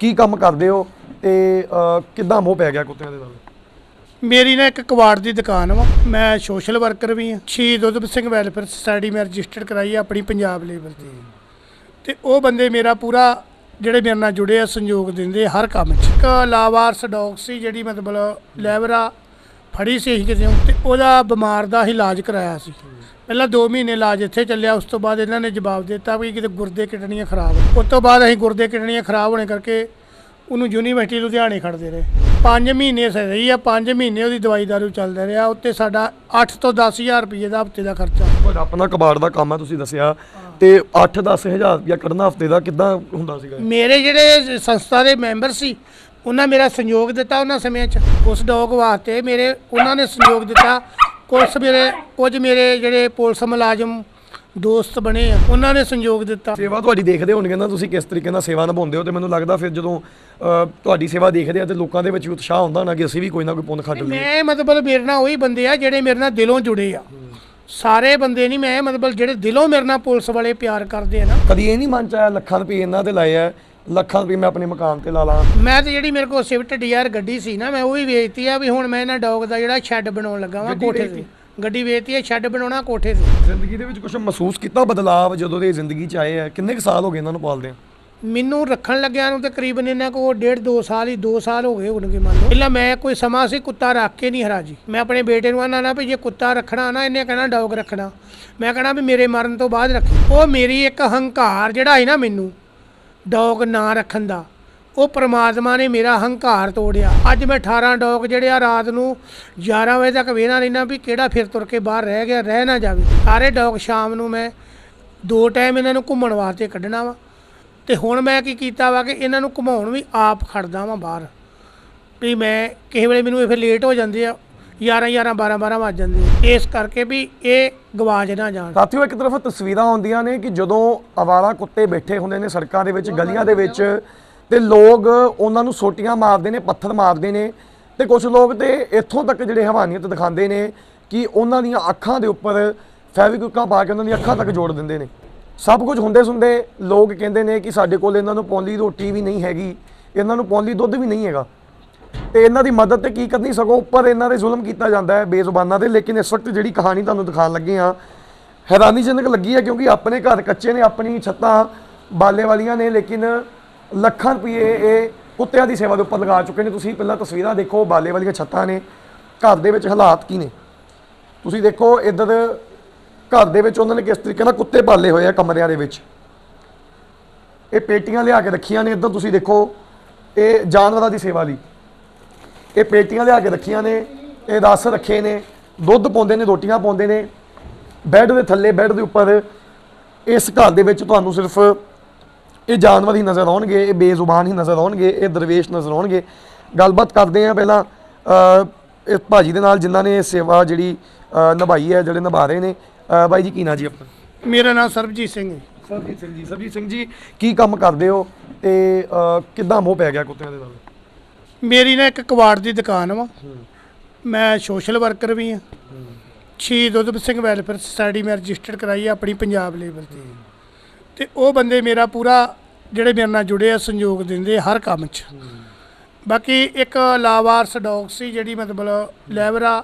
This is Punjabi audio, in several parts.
ਕੀ ਕੰਮ ਕਰਦੇ ਹੋ ਤੇ ਅਹ, ਕਿੱਦਾਂ ਮੋਹ ਪੈ ਗਿਆ ਕੁੱਤਿਆਂ ਦੇ ਨਾਲ ਮੇਰੀ ਨਾ ਇੱਕ ਕਵਾੜ ਦੀ ਦੁਕਾਨ ਵਾ ਮੈਂ ਸੋਸ਼ਲ ਵਰਕਰ ਵੀ ਹਾਂ। ਸ਼ਹੀਦ ਉਧਮ ਸਿੰਘ ਵੈਲਫੇਅਰ ਸੁਸਾਇਟੀ ਮੈਂ ਰਜਿਸਟਰਡ ਕਰਾਈ ਆ ਆਪਣੀ ਪੰਜਾਬ ਲੈਵਲ ਤੇ। ਤੇ ਉਹ ਬੰਦੇ ਮੇਰਾ ਪੂਰਾ ਜਿਹੜੇ ਮੇਰੇ ਨਾਲ ਜੁੜੇ ਆ ਸੰਯੋਗ ਦਿੰਦੇ ਹਰ ਕੰਮ 'ਚ। ਇੱਕ ਲਾਵਾਰਸ ਡੌਗ ਸੀ ਜਿਹੜੀ ਮਤਲਬ ਲੈਵਰਾ ਫੜੀ ਸੀ ਅਸੀਂ ਕਿਤੇ ਤੇ ਉਹਦਾ ਬਿਮਾਰ ਦਾ ਇਲਾਜ ਕਰਾਇਆ ਸੀ। ਪਹਿਲਾਂ 2 ਮਹੀਨੇ ਇਲਾਜ ਇੱਥੇ ਚੱਲਿਆ ਉਸ ਤੋਂ ਬਾਅਦ ਇਹਨਾਂ ਨੇ ਜਵਾਬ ਦਿੱਤਾ ਵੀ ਕਿਤੇ ਗੁਰਦੇ ਕਿਡਨੀਆਂ ਖਰਾਬ। ਉਸ ਤੋਂ ਬਾਅਦ ਅਸੀਂ ਗੁਰਦੇ ਕਿਡਨੀਆਂ ਖਰਾਬ ਹੋਣੇ ਕਰਕੇ ਉਹਨੂੰ ਯੂਨੀਵਰਸਿਟੀ ਲੁਧਿਆਣੇ ਖੜਦੇ ਰਹੇ। 5 ਮਹੀਨੇ ਸਹੀ ਆ 5 ਮਹੀਨੇ ਉਹਦੀ ਦਵਾਈ ਦਾਰੂ ਚੱਲਦਾ ਰਿਹਾ ਉੱਤੇ ਸਾਡਾ 8 ਤੋਂ 10000 ਰੁਪਏ ਦਾ ਹਫ਼ਤੇ ਦਾ ਖਰਚਾ। ਤੁਹਾਡਾ ਆਪਣਾ ਕਬਾੜ ਦਾ ਕੰਮ ਹੈ ਤੁਸੀਂ ਦੱਸਿਆ। ਤੇ 8-10 ਹਜ਼ਾਰ ਰੁਪਇਆ ਕੱਢਣਾ ਹਫ਼ਤੇ ਦਾ ਕਿੱਦਾਂ ਹੁੰਦਾ ਸੀਗਾ ਮੇਰੇ ਜਿਹੜੇ ਸੰਸਥਾ ਦੇ ਮੈਂਬਰ ਸੀ ਉਹਨਾਂ ਮੇਰਾ ਸਹਿਯੋਗ ਦਿੱਤਾ ਉਹਨਾਂ ਸਮਿਆਂ 'ਚ। ਉਸ ਡੌਗ ਵਾਸਤੇ ਮੇਰੇ ਉਹਨਾਂ ਨੇ ਸਹਿਯੋਗ ਦਿੱਤਾ। ਕੁਝ ਮੇਰੇ ਕੁਝ ਮੇਰੇ ਜਿਹੜੇ ਪੁਲਿਸ ਮੁਲਾਜ਼ਮ ਦੋਸਤ ਬਣੇ ਆ ਉਹਨਾਂ ਨੇ ਸਹਿਯੋਗ ਦਿੱਤਾ। ਸੇਵਾ ਤੁਹਾਡੀ ਦੇਖਦੇ ਹੋਣਗੇ ਨਾ ਤੁਸੀਂ ਕਿਸ ਤਰੀਕੇ ਨਾਲ ਸੇਵਾ ਨਿਭਾਉਂਦੇ ਹੋ ਤੇ ਮੈਨੂੰ ਲੱਗਦਾ ਫਿਰ ਜਦੋਂ ਤੁਹਾਡੀ ਸੇਵਾ ਦੇਖਦੇ ਆ ਤੇ ਲੋਕਾਂ ਦੇ ਵਿੱਚ ਉਤਸ਼ਾਹ ਹੁੰਦਾ ਹੋਣਾ ਕਿ ਅਸੀਂ ਵੀ ਕੋਈ ਨਾ ਕੋਈ ਪੁੰਨ ਖੱਟ ਲਈਏ। ਮੈਂ ਮਤਲਬ ਮੇਰੇ ਨਾਲ ਉਹੀ ਬੰਦੇ ਆ ਜਿਹੜੇ ਮੇਰੇ ਨਾਲ ਦਿਲੋਂ ਜੁੜੇ ਆ। ਸਾਰੇ ਬੰਦੇ ਨਹੀਂ ਮੈਂ ਮਤਲਬ ਜਿਹੜੇ ਦਿਲੋਂ ਮੇਰੇ ਨਾਲ ਪੁਲਿਸ ਵਾਲੇ ਪਿਆਰ ਕਰਦੇ ਆ ਨਾ। ਕਦੀ ਇਹ ਨਹੀਂ ਮਨ ਚ ਆਇਆ ਲੱਖਾਂ ਰੁਪਏ ਇਹਨਾਂ ਤੇ ਲਾਏ ਆ ਲੱਖਾਂ ਰੁਪਏ ਮੈਂ ਆਪਣੇ ਮਕਾਨ ਤੇ ਲਾ ਲਾਂ। ਮੈਂ ਤੇ ਜਿਹੜੀ ਮੇਰੇ ਕੋਲ ਸਵਿਫਟ ਡੀਆਰ ਗੱਡੀ ਸੀ ਨਾ ਮੈਂ ਉਹ ਵੀ ਵੇਚਤੀ ਆ ਵੀ ਹੁਣ ਮੈਂ ਇਹਨਾਂ ਡੌਗ ਦਾ ਜਿਹੜਾ ਸ਼ੈੱਡ ਬਣਾਉਣ ਲੱਗਾ ਵਾਂ ਕੋਠੇ? ਤੇ। ਗੱਡੀ ਵੇਚਤੀ ਹੈ ਸ਼ੈੱਡ ਬਣਾਉਣਾ ਕੋਠੇ ਤੇ। ਜ਼ਿੰਦਗੀ ਦੇ ਵਿੱਚ ਕੁਝ ਮਹਿਸੂਸ ਕੀਤਾ ਬਦਲਾਅ ਜਦੋਂ ਦੇ ਜ਼ਿੰਦਗੀ ਚ ਆਏ ਆ? ਕਿੰਨੇ ਕੁ ਸਾਲ ਹੋ ਗਏ ਇਹਨਾਂ ਨੂੰ ਪਾਲਦੇ ਆ ਮੈਨੂੰ ਰੱਖਣ ਲੱਗਿਆ ਨੂੰ ਤਕਰੀਬਨ ਇਹਨਾਂ ਕੋਲ ਡੇਢ ਦੋ ਸਾਲ ਹੀ 2 ਸਾਲ ਹੋ ਗਏ ਹੋਣਗੇ ਮੰਨ ਲਓ। ਪਹਿਲਾਂ ਮੈਂ ਕੋਈ ਸਮਾਂ ਸੀ ਕੁੱਤਾ ਰੱਖ ਕੇ ਨਹੀਂ ਹਰਾਜੀ। ਮੈਂ ਆਪਣੇ ਬੇਟੇ ਨੂੰ ਆਨਾ ਨਾ ਵੀ ਜੇ ਕੁੱਤਾ ਰੱਖਣਾ ਨਾ ਇਹਨੇ ਕਹਿਣਾ ਡੌਗ ਰੱਖਣਾ। ਮੈਂ ਕਹਿਣਾ ਵੀ ਮੇਰੇ ਮਰਨ ਤੋਂ ਬਾਅਦ ਰੱਖੀ। ਉਹ ਮੇਰੀ ਇੱਕ ਹੰਕਾਰ ਜਿਹੜਾ ਹੈ ਨਾ ਮੈਨੂੰ ਡੌਗ ਨਾ ਰੱਖਣ ਦਾ। ਉਹ ਪ੍ਰਮਾਤਮਾ ਨੇ ਮੇਰਾ ਹੰਕਾਰ ਤੋੜਿਆ। ਅੱਜ ਮੈਂ 18 ਡੌਗ ਜਿਹੜੇ ਆ, ਰਾਤ ਨੂੰ 11 ਵਜੇ ਤੱਕ ਵੇਖਣਾ ਰਹਿਣਾ ਵੀ ਕਿਹੜਾ ਫਿਰ ਤੁਰ ਕੇ ਬਾਹਰ ਰਹਿ ਗਿਆ, ਰਹਿ ਨਾ ਜਾਵੇ। ਸਾਰੇ ਡੌਗ ਸ਼ਾਮ ਨੂੰ ਮੈਂ ਦੋ ਟਾਈਮ ਇਹਨਾਂ ਨੂੰ ਘੁੰਮਣ ਵਾਸਤੇ ਕੱਢਣਾ ਵਾ। ਤੇ ਹੁਣ ਮੈਂ ਕੀ ਕੀਤਾ ਵਾ ਕਿ ਇਹਨਾਂ ਨੂੰ ਘੁਮਾਉਣ ਵੀ ਆਪ ਖੜਦਾ ਵਾਂ ਬਾਹਰ। ਵੀ ਮੈਂ ਕਿਸੇ ਵੇਲੇ ਮੈਨੂੰ ਇਹ ਫਿਰ ਲੇਟ ਹੋ ਜਾਂਦੇ ਆ 11 11 12 12 ਵੱਜ ਜਾਂਦੇ ਆ। ਇਸ ਕਰਕੇ ਵੀ ਇਹ ਗਵਾਚ ਨਾ ਜਾਣ। ਸਾਥੀਓ, ਇੱਕ ਤਰਫ ਤਸਵੀਰਾਂ ਆਉਂਦੀਆਂ ਨੇ ਕਿ ਜਦੋਂ ਅਵਾਰਾ ਕੁੱਤੇ ਬੈਠੇ ਹੁੰਦੇ ਨੇ ਸੜਕਾਂ ਦੇ ਵਿੱਚ, ਗਲੀਆਂ ਦੇ ਵਿੱਚ, ਤੇ ਲੋਕ ਉਹਨਾਂ ਨੂੰ ਸੋਟੀਆਂ ਮਾਰਦੇ ਨੇ, ਪੱਥਰ ਮਾਰਦੇ ਨੇ, ਤੇ ਕੁਝ ਲੋਕ ਤੇ ਇੱਥੋਂ ਤੱਕ ਜਿਹੜੇ ਹਵਾਨੀਅਤ ਦਿਖਾਉਂਦੇ ਨੇ ਕਿ ਉਹਨਾਂ ਦੀਆਂ ਅੱਖਾਂ ਦੇ ਉੱਪਰ ਫੈਵਿਕੁੱਕਾਂ ਪਾ ਕੇ ਉਹਨਾਂ ਦੀਆਂ ਅੱਖਾਂ ਤੱਕ ਜੋੜ ਦਿੰਦੇ ਨੇ। ਸਭ ਕੁਝ ਹੁੰਦੇ ਸੁਣਦੇ ਲੋਕ ਕਹਿੰਦੇ ਨੇ ਕਿ ਸਾਡੇ ਕੋਲ ਇਹਨਾਂ ਨੂੰ ਪਾਉਣ ਲਈ ਰੋਟੀ ਵੀ ਨਹੀਂ ਹੈਗੀ, ਇਹਨਾਂ ਨੂੰ ਪਾਉਣ ਲਈ ਦੁੱਧ ਵੀ ਨਹੀਂ ਹੈਗਾ। ਤੇ ਇਹਨਾਂ ਦੀ ਮਦਦ ਤੇ ਕੀ ਕਰਨੀ? ਸਗੋਂ ਉੱਪਰ ਇਹਨਾਂ ਦੇ ਜ਼ੁਲਮ ਕੀਤਾ ਜਾਂਦਾ ਹੈ ਬੇਜ਼ੁਬਾਨਾਂ ਤੇ, ਲੇਕਿਨ ਇਸ ਵਕਤ ਜਿਹੜੀ ਕਹਾਣੀ ਤੁਹਾਨੂੰ ਦਿਖਾਉਣ ਲੱਗੇ ਆ ਹੈਰਾਨੀਜਨਕ ਲੱਗੀ ਹੈ ਕਿਉਂਕਿ ਆਪਣੇ ਘਰ ਕੱਚੇ ਨੇ, ਆਪਣੀ ਛੱਤਾਂ ਬਾਲੇ ਵਾਲੀਆਂ ਨੇ, ਲੇਕਿਨ ਲੱਖਾਂ ਰੁਪਏ ਇਹ ਕੁੱਤਿਆਂ ਦੀ ਸੇਵਾ ਦੇ ਉੱਪਰ ਲਗਾ ਚੁੱਕੇ ਨੇ। ਤੁਸੀਂ ਪਹਿਲਾਂ ਤਸਵੀਰਾਂ ਦੇਖੋ, ਬਾਲੇ ਵਾਲੀਆਂ ਛੱਤਾਂ ਨੇ, ਘਰ ਦੇ ਵਿੱਚ ਹਾਲਾਤ ਕੀ ਨੇ? ਤੁਸੀਂ ਦੇਖੋ, ਇੱਧਰ ਘਰ ਦੇ ਵਿੱਚ ਉਹਨਾਂ ਨੇ ਕਿਸ ਤਰੀਕੇ ਨਾਲ ਕੁੱਤੇ ਪਾਲੇ ਹੋਏ ਆ ਕਮਰਿਆਂ ਦੇ ਵਿੱਚ। ਇਹ ਪੇਟੀਆਂ ਲਿਆ ਕੇ ਰੱਖੀਆਂ ਨੇ, ਇੱਧਰ ਤੁਸੀਂ ਦੇਖੋ, ਇਹ ਜਾਨਵਰਾਂ ਦੀ ਸੇਵਾ ਲਈ। ਇਹ ਪੇਟੀਆਂ ਲਿਆ ਕੇ ਰੱਖੀਆਂ ਨੇ ਇਹ ਰਸ ਰੱਖੇ ਨੇ ਦੁੱਧ ਪਾਉਂਦੇ ਨੇ ਰੋਟੀਆਂ ਪਾਉਂਦੇ ਨੇ। ਬੈੱਡ ਦੇ ਥੱਲੇ ਬੈੱਡ ਦੇ ਉੱਪਰ ਇਸ ਘਰ ਦੇ ਵਿੱਚ ਤੁਹਾਨੂੰ ਸਿਰਫ ਇਹ ਜਾਨਵਰ ਹੀ ਨਜ਼ਰ ਆਉਣਗੇ ਇਹ ਬੇਜ਼ੁਬਾਨ ਹੀ ਨਜ਼ਰ ਆਉਣਗੇ ਇਹ ਦਰਵੇਸ਼ ਨਜ਼ਰ ਆਉਣਗੇ। ਗੱਲਬਾਤ ਕਰਦੇ ਆ ਪਹਿਲਾਂ ਅ, ਇਸ ਭਾਜੀ ਦੇ ਨਾਲ ਜਿਨ੍ਹਾਂ ਨੇ ਇਹ ਸੇਵਾ ਜਿਹੜੀ ਨਿਭਾਈ ਹੈ ਜਿਹੜੇ ਨਿਭਾ ਰਹੇ ਨੇ। ਬਾਈ ਜੀ ਕੀ ਨਾਂ ਜੀ ਆਪਣਾ? ਮੇਰਾ ਨਾਮ ਸਰਬਜੀਤ ਸਿੰਘ ਹੈ। ਸਰਜੀਤ ਸਿੰਘ ਜੀ ਸਰਜੀਤ ਸਿੰਘ ਜੀ ਕੀ ਕੰਮ ਕਰਦੇ ਹੋ ਤੇ ਕਿੱਦਾਂ ਮੋਹ ਪੈ ਗਿਆ ਕੁੱਤਿਆਂ ਦੇ ਨਾਲ ਮੇਰੀ ਨਾ ਇੱਕ ਕਬਾੜ ਦੀ ਦੁਕਾਨ ਵਾ। ਮੈਂ ਸੋਸ਼ਲ ਵਰਕਰ ਵੀ ਹਾਂ। ਸ਼ਹੀਦ ਉਧਮ ਸਿੰਘ ਵੈਲਫੇਅਰ ਸੁਸਾਇਟੀ ਮੈਂ ਰਜਿਸਟਰਡ ਕਰਾਈ ਆ ਆਪਣੀ ਪੰਜਾਬ ਲੈਵਲ ਤੇ। ਤੇ ਉਹ ਬੰਦੇ ਮੇਰਾ ਪੂਰਾ ਜਿਹੜੇ ਮੇਰੇ ਨਾਲ ਜੁੜੇ ਆ ਸੰਯੋਗ ਦਿੰਦੇ ਹਰ ਕੰਮ 'ਚ। ਬਾਕੀ ਇੱਕ ਲਾਵਾਰਸ ਡੌਗ ਸੀ ਜਿਹੜੀ ਮਤਲਬ ਲੈਵਰਾ